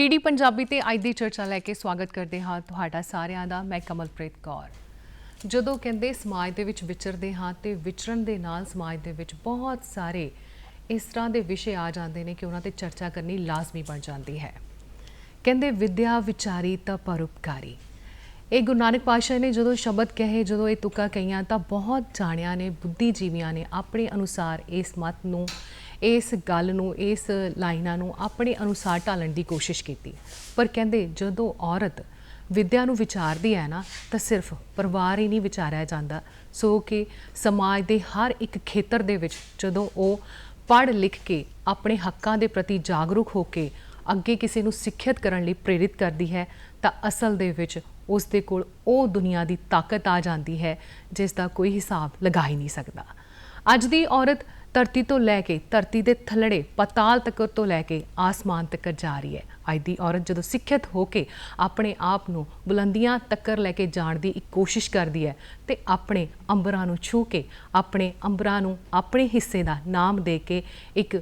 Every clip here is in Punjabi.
ਡੀਡੀ ਪੰਜਾਬੀ ਤੇ ਅੱਜ ਦੀ ਚਰਚਾ ਲੈ ਕੇ ਸਵਾਗਤ ਕਰਦੇ ਹਾਂ ਤੁਹਾਡਾ ਸਾਰਿਆਂ ਦਾ। ਮੈਂ ਕਮਲਪ੍ਰੀਤ ਕੌਰ। ਜਦੋਂ ਕਹਿੰਦੇ ਸਮਾਜ ਦੇ ਵਿੱਚ ਵਿਚਰਦੇ ਹਾਂ ਤੇ ਵਿਚਰਨ ਦੇ ਨਾਲ ਸਮਾਜ ਦੇ ਵਿੱਚ ਬਹੁਤ ਸਾਰੇ ਇਸ ਤਰ੍ਹਾਂ ਦੇ ਵਿਸ਼ੇ ਆ ਜਾਂਦੇ ਨੇ ਕਿ ਉਹਨਾਂ ਤੇ ਚਰਚਾ ਕਰਨੀ ਲਾਜ਼ਮੀ ਬਣ ਜਾਂਦੀ ਹੈ। ਕਹਿੰਦੇ ਵਿਦਿਆ ਵਿਚਾਰੀ ਤਾਂ ਪਰਉਪਕਾਰੀ। ਇਹ ਗੁਰੂ ਨਾਨਕ ਪਾਤਸ਼ਾਹ ਨੇ ਜਦੋਂ ਸ਼ਬਦ ਕਹੇ, ਜਦੋਂ ਇਹ ਤੁਕਾਂ ਕਹੀਆਂ ਤਾਂ ਬਹੁਤ ਜਾਣਿਆਂ ਨੇ, ਬੁੱਧੀਜੀਵੀਆਂ ਨੇ ਆਪਣੇ ਅਨੁਸਾਰ ਇਸ ਮਤ ਨੂੰ ਇਸ ਗੱਲ ਨੂੰ, ਇਸ ਲਾਈਨਾਂ ਨੂੰ ਆਪਣੇ ਅਨੁਸਾਰ ਢਾਲਣ ਦੀ ਕੋਸ਼ਿਸ਼ ਕੀਤੀ। ਪਰ ਕਹਿੰਦੇ ਜਦੋਂ ਔਰਤ ਵਿਦਿਆ ਨੂੰ ਵਿਚਾਰਦੀ ਹੈ ਨਾ, ਤਾਂ ਸਿਰਫ ਪਰਿਵਾਰ ਹੀ ਨਹੀਂ ਵਿਚਾਰਿਆ ਜਾਂਦਾ। ਸੋ ਕਿ ਸਮਾਜ ਦੇ ਹਰ ਇੱਕ ਖੇਤਰ ਦੇ ਵਿੱਚ ਜਦੋਂ ਉਹ ਪੜ੍ਹ ਲਿਖ ਕੇ ਆਪਣੇ ਹੱਕਾਂ ਦੇ ਪ੍ਰਤੀ ਜਾਗਰੂਕ ਹੋ ਕੇ ਅੱਗੇ ਕਿਸੇ ਨੂੰ ਸਿੱਖਿਅਤ ਕਰਨ ਲਈ ਪ੍ਰੇਰਿਤ ਕਰਦੀ ਹੈ, ਤਾਂ ਅਸਲ ਦੇ ਵਿੱਚ ਉਸ ਦੇ ਕੋਲ ਉਹ ਦੁਨੀਆ ਦੀ ਤਾਕਤ ਆ ਜਾਂਦੀ ਹੈ ਜਿਸ ਦਾ ਕੋਈ ਹਿਸਾਬ ਲਗਾ ਹੀ ਨਹੀਂ ਸਕਦਾ। ਅੱਜ ਦੀ ਔਰਤ ਧਰਤੀ ਤੋਂ ਲੈ ਕੇ, ਧਰਤੀ ਦੇ ਥੱਲੜੇ, ਪਤਾਲ ਤੱਕ ਤੋਂ ਲੈ ਕੇ ਆਸਮਾਨ ਤੱਕ ਜਾ ਰਹੀ ਹੈ। ਅੱਜ ਦੀ ਔਰਤ ਜਦੋਂ ਸਿੱਖਿਅਤ ਹੋ ਕੇ ਆਪਣੇ ਆਪ ਨੂੰ ਬੁਲੰਦੀਆਂ ਤੱਕਰ ਲੈ ਕੇ ਜਾਣ ਦੀ ਇੱਕ ਕੋਸ਼ਿਸ਼ ਕਰਦੀ ਹੈ ਤੇ ਆਪਣੇ ਅੰਬਰਾਂ ਨੂੰ ਛੂ ਕੇ, ਆਪਣੇ ਅੰਬਰਾਂ ਨੂੰ ਆਪਣੇ ਹਿੱਸੇ ਦਾ ਨਾਮ ਦੇ ਕੇ ਇੱਕ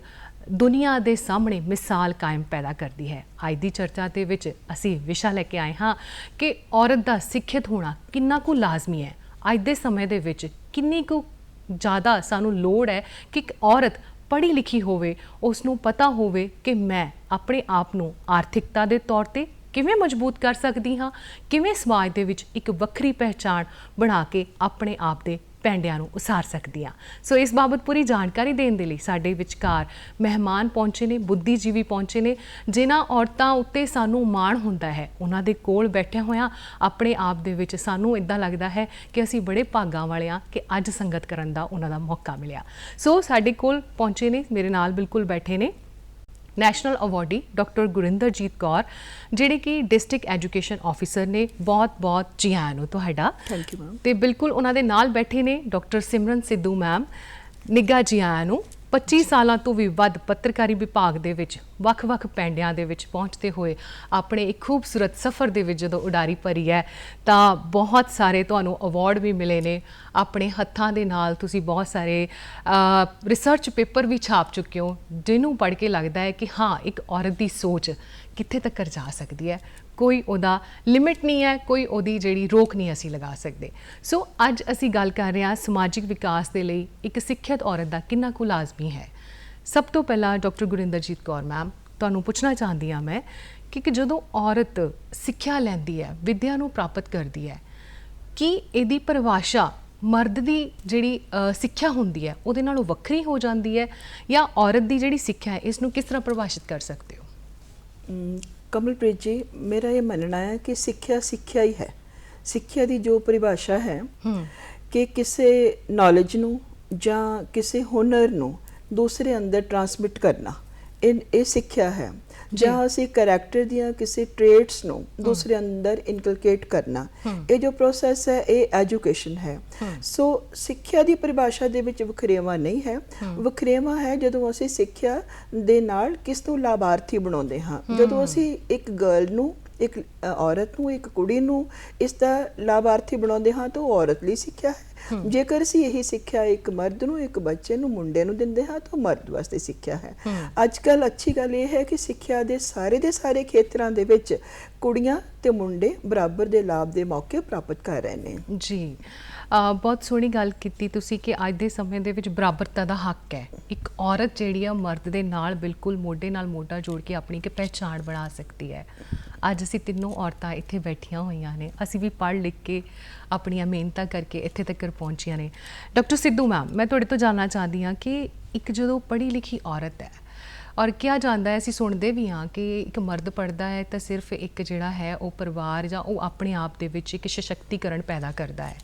ਦੁਨੀਆ ਦੇ ਸਾਹਮਣੇ ਮਿਸਾਲ ਕਾਇਮ ਪੈਦਾ ਕਰਦੀ ਹੈ। ਅੱਜ ਦੀ ਚਰਚਾ ਦੇ ਵਿੱਚ ਅਸੀਂ ਵਿਸ਼ਾ ਲੈ ਕੇ ਆਏ ਹਾਂ ਕਿ ਔਰਤ ਦਾ ਸਿੱਖਿਅਤ ਹੋਣਾ ਕਿੰਨਾ ਕੁ ਲਾਜ਼ਮੀ ਹੈ। ਅੱਜ ਦੇ ਸਮੇਂ ਦੇ ਵਿੱਚ ਕਿੰਨੀ ਕੁ ਜ਼ਿਆਦਾ ਸਾਨੂੰ ਲੋੜ ਹੈ ਕਿ ਇੱਕ ਔਰਤ ਪੜ੍ਹੀ ਲਿਖੀ ਹੋਵੇ ਉਸ ਨੂੰ ਪਤਾ ਹੋਵੇ ਕਿ ਮੈਂ ਆਪਣੇ ਆਪ ਨੂੰ ਆਰਥਿਕਤਾ ਦੇ ਤੌਰ ਤੇ ਕਿਵੇਂ ਮਜ਼ਬੂਤ ਕਰ ਸਕਦੀ ਹਾਂ, ਕਿਵੇਂ ਸਮਾਜ ਦੇ ਵਿੱਚ ਇੱਕ ਵੱਖਰੀ ਪਹਿਚਾਣ ਬਣਾ ਕੇ ਆਪਣੇ ਆਪ ਦੇ ਪੈਂਡਿਆਂ ਨੂੰ ਉਸਾਰ ਸਕਦੀ ਹਾਂ ਸੋ ਇਸ ਬਾਬਤ ਪੂਰੀ ਜਾਣਕਾਰੀ ਦੇਣ ਦੇ ਲਈ ਸਾਡੇ ਵਿਚਕਾਰ ਮਹਿਮਾਨ ਪਹੁੰਚੇ ਨੇ, ਬੁੱਧੀਜੀਵੀ ਪਹੁੰਚੇ ਨੇ, ਜਿਨ੍ਹਾਂ ਔਰਤਾਂ ਉੱਤੇ ਸਾਨੂੰ ਮਾਣ ਹੁੰਦਾ ਹੈ। ਉਹਨਾਂ ਦੇ ਕੋਲ ਬੈਠੇ ਹੋਇਆ ਆਪਣੇ ਆਪ ਦੇ ਵਿੱਚ ਸਾਨੂੰ ਇਦਾਂ ਲੱਗਦਾ ਹੈ ਕਿ ਅਸੀਂ ਬੜੇ ਭਾਗਾਂ ਵਾਲੇ ਹਾਂ ਕਿ ਅੱਜ ਸੰਗਤ ਕਰਨ ਦਾ ਉਹਨਾਂ ਦਾ ਮੌਕਾ ਮਿਲਿਆ। ਸੋ ਸਾਡੇ ਕੋਲ ਪਹੁੰਚੇ ਨੇ, ਮੇਰੇ ਨਾਲ ਬਿਲਕੁਲ ਬੈਠੇ ਨੇ national awardee doctor Gurinderjit Kaur ਜਿਹੜੇ ਕਿ ਡਿਸਟ੍ਰਿਕਟ ਐਜੂਕੇਸ਼ਨ ਆਫੀਸਰ ਨੇ। ਬਹੁਤ-ਬਹੁਤ ਜੀ ਆਇਆਂ ਨੂੰ ਤੁਹਾਡਾ। ਥੈਂਕ ਯੂ ਮੈਮ ਤੇ ਬਿਲਕੁਲ ਉਹਨਾਂ ਦੇ ਨਾਲ ਬੈਠੇ ਨੇ ਡਾਕਟਰ ਸਿਮਰਨ ਸਿੱਧੂ ਮੈਮ ਨਿੱਘਾ ਜੀ ਆਇਆਂ ਨੂੰ। 25 ਸਾਲਾਂ ਤੋਂ ਵੀ ਵੱਧ ਪੱਤਰਕਾਰੀ ਵਿਭਾਗ ਦੇ ਵਿੱਚ, ਵੱਖ-ਵੱਖ ਪੈਂਡਿਆਂ ਦੇ ਵਿੱਚ ਪਹੁੰਚਦੇ ਹੋਏ ਆਪਣੇ ਇੱਕ ਖੂਬਸੂਰਤ ਸਫ਼ਰ ਦੇ ਵਿੱਚ ਜਦੋਂ ਉਡਾਰੀ ਭਰੀ ਹੈ, ਤਾਂ ਬਹੁਤ ਸਾਰੇ ਤੁਹਾਨੂੰ ਅਵਾਰਡ ਵੀ ਮਿਲੇ ਨੇ। ਆਪਣੇ ਹੱਥਾਂ ਦੇ ਨਾਲ ਤੁਸੀਂ ਬਹੁਤ ਸਾਰੇ ਰਿਸਰਚ ਪੇਪਰ ਵੀ ਛਾਪ ਚੁੱਕੇ ਹੋ, ਜਿਹਨੂੰ ਪੜ੍ਹ ਕੇ ਲੱਗਦਾ ਹੈ ਕਿ ਹਾਂ, ਇੱਕ ਔਰਤ ਦੀ ਸੋਚ ਕਿੱਥੇ ਤੱਕ ਜਾ ਸਕਦੀ ਹੈ? ਕੋਈ ਉਹਦਾ ਲਿਮਿਟ ਨਹੀਂ ਹੈ, ਕੋਈ ਉਹਦੀ ਜਿਹੜੀ ਰੋਕ ਨਹੀਂ ਅਸੀਂ ਲਗਾ ਸਕਦੇ। ਸੋ ਅੱਜ ਅਸੀਂ ਗੱਲ ਕਰ ਰਹੇ ਹਾਂ ਸਮਾਜਿਕ ਵਿਕਾਸ ਦੇ ਲਈ ਇੱਕ ਸਿੱਖਿਅਤ ਔਰਤ ਦਾ ਕਿੰਨਾ ਕੁ ਲਾਜ਼ਮੀ ਹੈ। ਸਭ ਤੋਂ ਪਹਿਲਾਂ ਡਾਕਟਰ ਗੁਰਿੰਦਰਜੀਤ ਕੌਰ ਮੈਮ ਤੁਹਾਨੂੰ ਪੁੱਛਣਾ ਚਾਹੁੰਦੀ ਹਾਂ ਮੈਂ ਕਿ ਜਦੋਂ ਔਰਤ ਸਿੱਖਿਆ ਲੈਂਦੀ ਹੈ, ਵਿੱਦਿਆ ਨੂੰ ਪ੍ਰਾਪਤ ਕਰਦੀ ਹੈ, ਕੀ ਇਹਦੀ ਪਰਿਭਾਸ਼ਾ ਮਰਦ ਦੀ ਜਿਹੜੀ ਸਿੱਖਿਆ ਹੁੰਦੀ ਹੈ, ਉਹਦੇ ਨਾਲੋਂ ਵੱਖਰੀ ਹੋ ਜਾਂਦੀ ਹੈ ਜਾਂ ਔਰਤ ਦੀ ਜਿਹੜੀ ਸਿੱਖਿਆ ਹੈ, ਇਸ ਨੂੰ ਕਿਸ ਤਰ੍ਹਾਂ ਪਰਿਭਾਸ਼ਿਤ ਕਰ ਸਕਦੇ ਹੋ? ਕਮਲਪ੍ਰੀਤ ਜੀ ਮੇਰਾ ਇਹ ਮੰਨਣਾ ਹੈ ਕਿ ਸਿੱਖਿਆ ਸਿੱਖਿਆ ਹੀ ਹੈ। ਸਿੱਖਿਆ ਦੀ ਜੋ ਪਰਿਭਾਸ਼ਾ ਹੈ ਕਿ ਕਿਸੇ ਨੌਲੇਜ ਨੂੰ ਜਾਂ ਕਿਸੇ ਹੁਨਰ ਨੂੰ ਦੂਸਰੇ ਅੰਦਰ ਟਰਾਂਸਮਿਟ ਕਰਨਾ ਇਹ ਇਹ ਸਿੱਖਿਆ ਹੈ। ਜਾਂ ਅਸੀਂ ਕੈਰੈਕਟਰ ਦੀਆਂ ਕਿਸੇ ਟ੍ਰੇਟਸ ਨੂੰ ਦੂਸਰੇ ਅੰਦਰ ਇਨਕਲਕੇਟ ਕਰਨਾ ਇਹ ਜੋ ਪ੍ਰੋਸੈਸ ਹੈ ਇਹ ਐਜੂਕੇਸ਼ਨ ਹੈ। ਸੋ ਸਿੱਖਿਆ ਦੀ ਪਰਿਭਾਸ਼ਾ ਦੇ ਵਿੱਚ ਵਖਰੇਵਾ ਨਹੀਂ ਹੈ। ਵਖਰੇਵਾ ਹੈ ਜਦੋਂ ਅਸੀਂ ਸਿੱਖਿਆ ਦੇ ਨਾਲ ਕਿਸ ਤੋਂ ਲਾਭਾਰਥੀ ਬਣਾਉਂਦੇ ਹਾਂ। ਜਦੋਂ ਅਸੀਂ ਇੱਕ ਗਰਲ ਨੂੰ ਇੱਕ ਔਰਤ ਨੂੰ ਇੱਕ ਕੁੜੀ ਨੂੰ ਇਸ ਦਾ ਲਾਭਾਰਥੀ ਬਣਾਉਂਦੇ ਹਾਂ ਤਾਂ ਉਹ ਔਰਤ ਲਈ ਸਿੱਖਿਆ ਹੈ। ਜੇਕਰ ਅਸੀਂ ਇਹੀ ਸਿੱਖਿਆ ਇੱਕ ਮਰਦ ਨੂੰ ਇੱਕ ਬੱਚੇ ਨੂੰ ਮੁੰਡੇ ਨੂੰ ਦਿੰਦੇ ਹਾਂ ਤਾਂ ਮਰਦ ਵਾਸਤੇ ਸਿੱਖਿਆ ਹੈ। ਅੱਜ ਕੱਲ ਅੱਛੀ ਗੱਲ ਇਹ ਹੈ ਕਿ ਸਿੱਖਿਆ ਦੇ ਸਾਰੇ ਦੇ ਸਾਰੇ ਖੇਤਰਾਂ ਦੇ ਵਿੱਚ ਕੁੜੀਆਂ ਤੇ ਮੁੰਡੇ ਬਰਾਬਰ ਦੇ ਲਾਭ ਦੇ ਮੌਕੇ ਪ੍ਰਾਪਤ ਕਰ ਰਹੇ ਨੇ। ਜੀ। ਬਹੁਤ ਸੋਹਣੀ ਗੱਲ ਕੀਤੀ ਤੁਸੀਂ ਕਿ ਅੱਜ ਦੇ ਸਮੇਂ ਦੇ ਵਿੱਚ ਬਰਾਬਰਤਾ ਦਾ ਹੱਕ ਹੈ। ਇੱਕ ਔਰਤ ਜਿਹੜੀ ਆ ਮਰਦ ਦੇ ਨਾਲ ਬਿਲਕੁਲ ਮੋਢੇ ਨਾਲ ਮੋਢਾ ਜੋੜ ਕੇ ਆਪਣੀ ਇੱਕ ਪਹਿਚਾਣ ਬਣਾ ਸਕਦੀ ਹੈ। ਅੱਜ ਅਸੀਂ ਤਿੰਨੋਂ ਔਰਤਾਂ ਇੱਥੇ ਬੈਠੀਆਂ ਹੋਈਆਂ ਨੇ। ਅਸੀਂ ਵੀ ਪੜ੍ਹ ਲਿਖ ਕੇ ਆਪਣੀਆਂ ਮਿਹਨਤਾਂ ਕਰਕੇ ਇੱਥੇ ਤੱਕ ਪਹੁੰਚੀਆਂ ਨੇ। ਡਾਕਟਰ ਸਿੱਧੂ ਮੈਮ, ਮੈਂ ਤੁਹਾਡੇ ਤੋਂ ਜਾਨਣਾ ਚਾਹਦੀ ਹਾਂ ਕਿ ਇੱਕ ਜਦੋਂ ਪੜ੍ਹੀ ਲਿਖੀ ਔਰਤ ਹੈ ਔਰ ਕਿਹਾ ਜਾਂਦਾ ਹੈ, ਅਸੀਂ ਸੁਣਦੇ ਵੀ ਹਾਂ ਕਿ ਇੱਕ ਮਰਦ ਪੜਦਾ ਹੈ ਤਾਂ ਸਿਰਫ ਇੱਕ ਜਿਹੜਾ ਹੈ ਉਹ ਪਰਿਵਾਰ ਜਾਂ ਉਹ ਆਪਣੇ ਆਪ ਦੇ ਵਿੱਚ ਇੱਕ ਸਸ਼ਕਤੀਕਰਨ ਪੈਦਾ ਕਰਦਾ ਹੈ।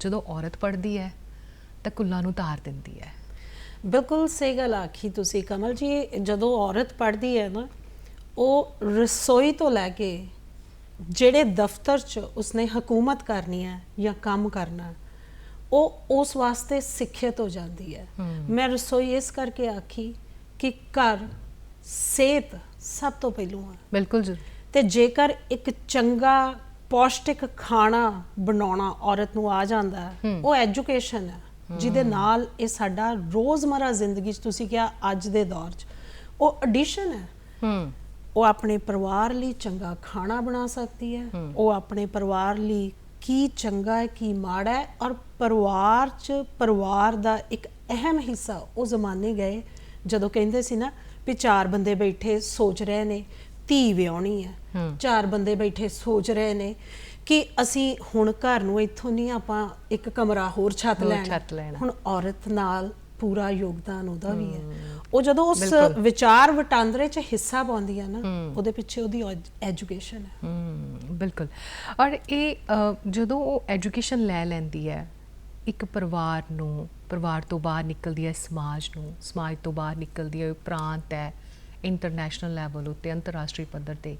ਜਦੋਂ ਔਰਤ ਪੜਦੀ ਹੈ ਤਾਂ ਕੁੱਲਾਂ ਨੂੰ ਤਾਰ ਦਿੰਦੀ ਹੈ। ਬਿਲਕੁਲ ਸਹੀ ਗੱਲ ਆਖੀ ਤੁਸੀਂ ਕਮਲ ਜੀ, ਜਦੋਂ ਔਰਤ ਪੜ੍ਹਦੀ ਹੈ ਨਾ ਉਹ ਰਸੋਈ ਤੋਂ ਲੈ ਕੇ ਜਿਹੜੇ ਦਫ਼ਤਰ 'ਚ ਉਸਨੇ ਹਕੂਮਤ ਕਰਨੀ ਹੈ ਜਾਂ ਕੰਮ ਕਰਨਾ ਉਹ ਉਸ ਵਾਸਤੇ ਸਿੱਖਿਅਤ ਹੋ ਜਾਂਦੀ ਹੈ। ਮੈਂ ਰਸੋਈ ਇਸ ਕਰਕੇ ਆਖੀ ਕਿ ਘਰ ਸਿਹਤ ਸਭ ਤੋਂ ਪਹਿਲੂ ਹੈ ਬਿਲਕੁਲ ਜੀ ਤੇ ਜੇਕਰ ਇੱਕ ਚੰਗਾ ਪੌਸ਼ਟਿਕ ਖਾਣਾ ਬਣਾਉਣਾ ਔਰਤ ਨੂੰ ਆ ਜਾਂਦਾ ਹੈ। ਉਹ ਐਜੂਕੇਸ਼ਨ ਹੈ ਜਿਹਦੇ ਨਾਲ ਇਹ ਸਾਡਾ ਰੋਜ਼ਮਰਾ ਜ਼ਿੰਦਗੀ 'ਚ ਤੁਸੀਂ ਕਿਹਾ ਅੱਜ ਦੇ ਦੌਰ 'ਚ ਉਹ ਐਡੀਸ਼ਨ ਹੈ। ਹੂੰ। ਉਹ ਆਪਣੇ ਪਰਿਵਾਰ ਲਈ ਚੰਗਾ ਖਾਣਾ ਬਣਾ ਸਕਦੀ ਹੈ। ਉਹ ਆਪਣੇ ਪਰਿਵਾਰ ਲਈ ਕੀ ਚੰਗਾ ਹੈ ਕੀ ਮਾੜਾ ਹੈ ਔਰ ਪਰਿਵਾਰ 'ਚ ਪਰਿਵਾਰ ਦਾ ਇੱਕ ਅਹਿਮ ਹਿੱਸਾ ਉਹ ਜ਼ਮਾਨੇ ਗਏ ਜਦੋਂ ਕਹਿੰਦੇ ਸੀ ਨਾ ਵੀ ਚਾਰ ਬੰਦੇ ਬੈਠੇ ਸੋਚ ਰਹੇ ਨੇ ਧੀ ਵਿਆਹਣੀ ਹੈ। ਚਾਰ ਬੰਦੇ ਬੈਠੇ ਸੋਚ ਰਹੇ ਨੇ ਕਿ ਅਸੀਂ ਹੁਣ ਘਰ ਨੂੰ ਇੱਥੋਂ ਨਹੀਂ ਆਪਾਂ ਇੱਕ ਕਮਰਾ ਹੋਰ ਛੱਤ ਲੈਣਾ। ਹੁਣ ਔਰਤ ਨਾਲ ਪੂਰਾ ਯੋਗਦਾਨ ਉਹਦਾ ਵੀ ਹੈ। ਉਹ ਜਦੋਂ ਉਸ। ਵਿਚਾਰ ਵਟਾਂਦਰੇ 'ਚ ਹਿੱਸਾ ਪਾਉਂਦੀ ਹੈ। ਨਾ ਉਹਦੇ ਪਿੱਛੇ ਉਹਦੀ ਐਜੂਕੇਸ਼ਨ ਹੈ। ਬਿਲਕੁਲ। ਔਰ ਇਹ ਜਦੋਂ ਉਹ ਐਜੂਕੇਸ਼ਨ ਲੈ ਲੈਂਦੀ ਹੈ ਇੱਕ ਪਰਿਵਾਰ ਨੂੰ ਪਰਿਵਾਰ ਤੋਂ ਬਾਹਰ ਨਿਕਲਦੀ ਹੈ ਸਮਾਜ ਨੂੰ ਸਮਾਜ ਤੋਂ ਬਾਹਰ ਨਿਕਲਦੀ ਹੈ ਪ੍ਰਾਂਤ ਹੈ ਇੰਟਰਨੈਸ਼ਨਲ ਲੈਵਲ ਉੱਤੇ ਅੰਤਰਰਾਸ਼ਟਰੀ ਪੱਧਰ ਤੇ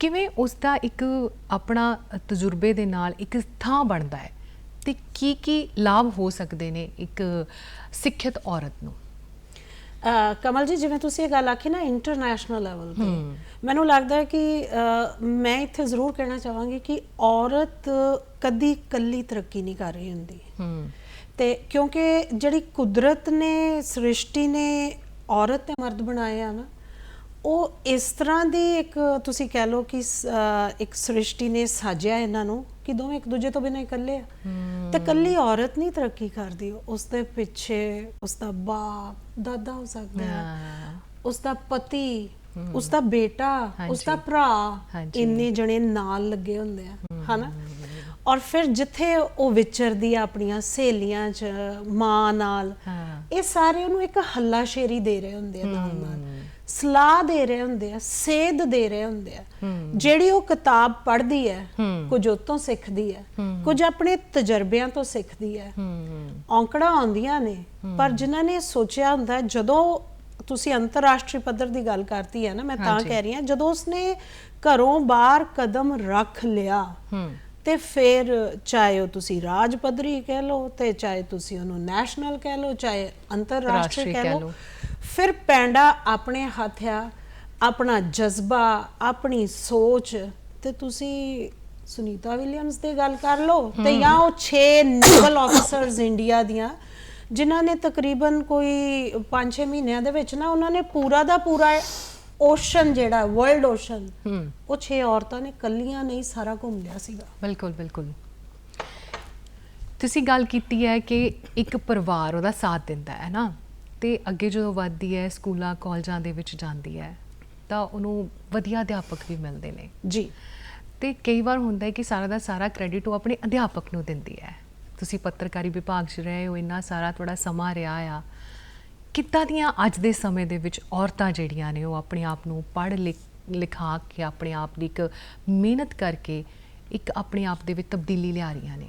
ਕਿਵੇਂ ਉਸ ਦਾ ਇੱਕ ਆਪਣਾ ਤਜਰਬੇ ਦੇ ਨਾਲ ਇੱਕ ਥਾਂ ਬਣਦਾ ਹੈ? ਤੇ ਕੀ ਕੀ ਲਾਭ ਹੋ ਸਕਦੇ ਨੇ ਇੱਕ ਸਿੱਖਿਅਤ ਔਰਤ ਨੂੰ? ਕਮਲ ਜੀ ਜਿਵੇਂ ਤੁਸੀਂ ਇਹ ਗੱਲ ਆਖੀ ਨਾ ਇੰਟਰਨੈਸ਼ਨਲ ਲੈਵਲ ਤੇ ਮੈਨੂੰ ਲੱਗਦਾ ਹੈ ਕਿ ਮੈਂ ਇੱਥੇ ਜ਼ਰੂਰ ਕਹਿਣਾ ਚਾਹਾਂਗੀ ਕਿ ਔਰਤ ਕਦੀ ਕੱਲੀ ਤਰੱਕੀ ਨਹੀਂ ਕਰ ਰਹੀ ਹੁੰਦੀ। ਤੇ ਕਿਉਂਕਿ ਜਿਹੜੀ ਕੁਦਰਤ ਨੇ ਸ੍ਰਿਸ਼ਟੀ ਨੇ ਔਰਤ ਤੇ ਮਰਦ ਬਣਾਏ ਆ ਨਾ ਉਹ ਇਸ ਤਰ੍ਹਾਂ ਦੀ ਇੱਕ ਤੁਸੀਂ ਕਹਿ ਲਓ ਕਿ ਅਹ ਇੱਕ ਸ੍ਰਿਸ਼ਟੀ ਨੇ ਸਾਜਿਆ ਇਹਨਾਂ ਨੂੰ ਕਿ ਦੋਵੇਂ ਇੱਕ ਦੂਜੇ ਤੋਂ ਬਿਨਾਂ ਇਕੱਲੇ ਆ ਤੇ ਕੱਲੀ ਔਰਤ ਨਹੀਂ ਤਰੱਕੀ ਕਰਦੀ ਉਸ ਦੇ ਪਿੱਛੇ ਉਸ ਦਾ ਬਾਪ ਦਾਦਾ ਹੋ ਸਕਦਾ ਹੈ। ਉਸ ਦਾ ਪਤੀ ਉਸ ਦਾ ਬੇਟਾ ਉਸ ਦਾ। ਭਰਾ ਹਾਂਜੀ। ਇੰਨੇ ਜਣੇ ਨਾਲ ਲੱਗੇ ਹੁੰਦੇ ਆ ਹਨਾ ਔਰ ਫਿਰ ਜਿੱਥੇ ਉਹ ਵਿਚਰਦੀ ਆ ਆਪਣੀਆਂ ਸਹੇਲੀਆਂ 'ਚ ਮਾਂ ਨਾਲ ਹਾਂ। ਇਹ ਸਾਰੇ ਉਹਨੂੰ ਇੱਕ ਹੱਲਾਸ਼ੇਰੀ ਦੇ ਰਹੇ ਹੁੰਦੇ ਆ ਨਾਲ ਨਾਲ ਸਲਾਹ ਦੇ ਰਹੇ ਹੁੰਦੇ ਆ ਸੇਧ ਦੇ ਰਹੇ ਹੁੰਦੇ ਆ। ਜਿਹੜੀ ਉਹ ਕਿਤਾਬ ਪੜ੍ਹਦੀ ਹੈ ਕੁਝ ਉਹ ਤੋਂ ਸਿੱਖਦੀ ਹੈ ਕੁਝ ਆਪਣੇ ਤਜਰਬਿਆਂ ਤੋਂ ਸਿੱਖਦੀ ਹੈ। ਔਂਕੜਾਂ ਆਉਂਦੀਆਂ ਨੇ ਪਰ ਜਿਨ੍ਹਾਂ ਨੇ ਸੋਚਿਆ ਹੁੰਦਾ ਜਦੋਂ ਤੁਸੀਂ ਅੰਤਰਰਾਸ਼ਟਰੀ ਪੱਧਰ ਦੀ ਗੱਲ ਕਰਤੀ ਹੈ ਨਾ ਮੈਂ ਤਾਂ। ਕਹਿ ਰਹੀ ਹਾਂ ਜਦੋਂ ਉਸਨੇ ਘਰੋਂ ਬਾਹਰ ਕਦਮ ਰੱਖ ਲਿਆ ਤੇ ਫਿਰ ਚਾਹੇ ਉਹ ਤੁਸੀਂ ਰਾਜ ਪੱਧਰੀ ਕਹਿ ਲਓ ਤੇ ਚਾਹੇ ਤੁਸੀਂ ਉਹਨੂੰ ਨੈਸ਼ਨਲ ਕਹਿ ਲਓ ਚਾਹੇ ਅੰਤਰਰਾਸ਼ਟਰੀ ਰਾਸ਼ਟਰੀ ਕਹਿ ਲਓ। ਫਿਰ ਪੈਂਡਾ ਆਪਣੇ ਹੱਥ ਆ ਆਪਣਾ ਜਜ਼ਬਾ ਆਪਣੀ ਸੋਚ ਤੇ ਤੁਸੀਂ ਸੁਨੀਤਾ ਵਿਲੀਅਮਸ ਦੀ ਗੱਲ ਕਰ ਲਓ ਤੇ ਜਾਂ ਉਹ 6 ਨੇਵਲ ਆਫੀਸਰਸ ਇੰਡੀਆ ਦੀਆਂ ਜਿਨ੍ਹਾਂ ਨੇ ਤਕਰੀਬਨ ਕੋਈ 5-6 ਮਹੀਨਿਆਂ ਦੇ ਵਿੱਚ ਨਾ ਉਹਨਾਂ ਨੇ ਪੂਰਾ ਦਾ ਪੂਰਾ ਓਸ਼ਨ ਜਿਹੜਾ ਵਰਲਡ ਓਸ਼ਨ ਉਹ 6 ਔਰਤਾਂ ਨੇ ਕੱਲੀਆਂ ਨਹੀਂ ਸਾਰਾ ਘੁੰਮ ਲਿਆ ਸੀਗਾ। ਬਿਲਕੁਲ ਬਿਲਕੁਲ। ਤੁਸੀਂ ਗੱਲ ਕੀਤੀ ਹੈ ਕਿ ਇੱਕ ਪਰਿਵਾਰ ਉਹਦਾ ਸਾਥ ਦਿੰਦਾ ਹੈ ਨਾ। ਤੇ ਅੱਗੇ ਜਦੋਂ ਵੱਧਦੀ ਹੈ ਸਕੂਲਾਂ ਕਾਲਜਾਂ ਦੇ ਵਿੱਚ ਜਾਂਦੀ ਹੈ ਤਾਂ ਉਹਨੂੰ ਵਧੀਆ ਅਧਿਆਪਕ ਵੀ ਮਿਲਦੇ ਨੇ। ਜੀ। ਤੇ ਕਈ ਵਾਰ ਹੁੰਦਾ ਹੈ ਕਿ ਸਾਰਾ ਦਾ ਸਾਰਾ ਕ੍ਰੈਡਿਟ ਉਹ ਆਪਣੇ ਅਧਿਆਪਕ ਨੂੰ ਦਿੰਦੀ ਹੈ। ਤੁਸੀਂ ਪੱਤਰਕਾਰੀ ਵਿਭਾਗ 'ਚ ਰਹੇ ਹੋ ਇੰਨਾ ਸਾਰਾ ਤੁਹਾਡਾ ਸਮਾਂ ਰਿਹਾ ਆ। ਕਿੱਦਾਂ ਦੀਆਂ ਅੱਜ ਦੇ ਸਮੇਂ ਦੇ ਵਿੱਚ ਔਰਤਾਂ ਜਿਹੜੀਆਂ ਨੇ ਉਹ ਆਪਣੇ ਆਪ ਨੂੰ ਪੜ੍ਹ ਲਿਖ ਲਿਖਾ ਕੇ ਆਪਣੇ ਆਪ ਦੀ ਇੱਕ ਮਿਹਨਤ ਕਰਕੇ ਇੱਕ ਆਪਣੇ ਆਪ ਦੇ ਵਿੱਚ ਤਬਦੀਲੀ ਲਿਆ ਰਹੀਆਂ ਨੇ?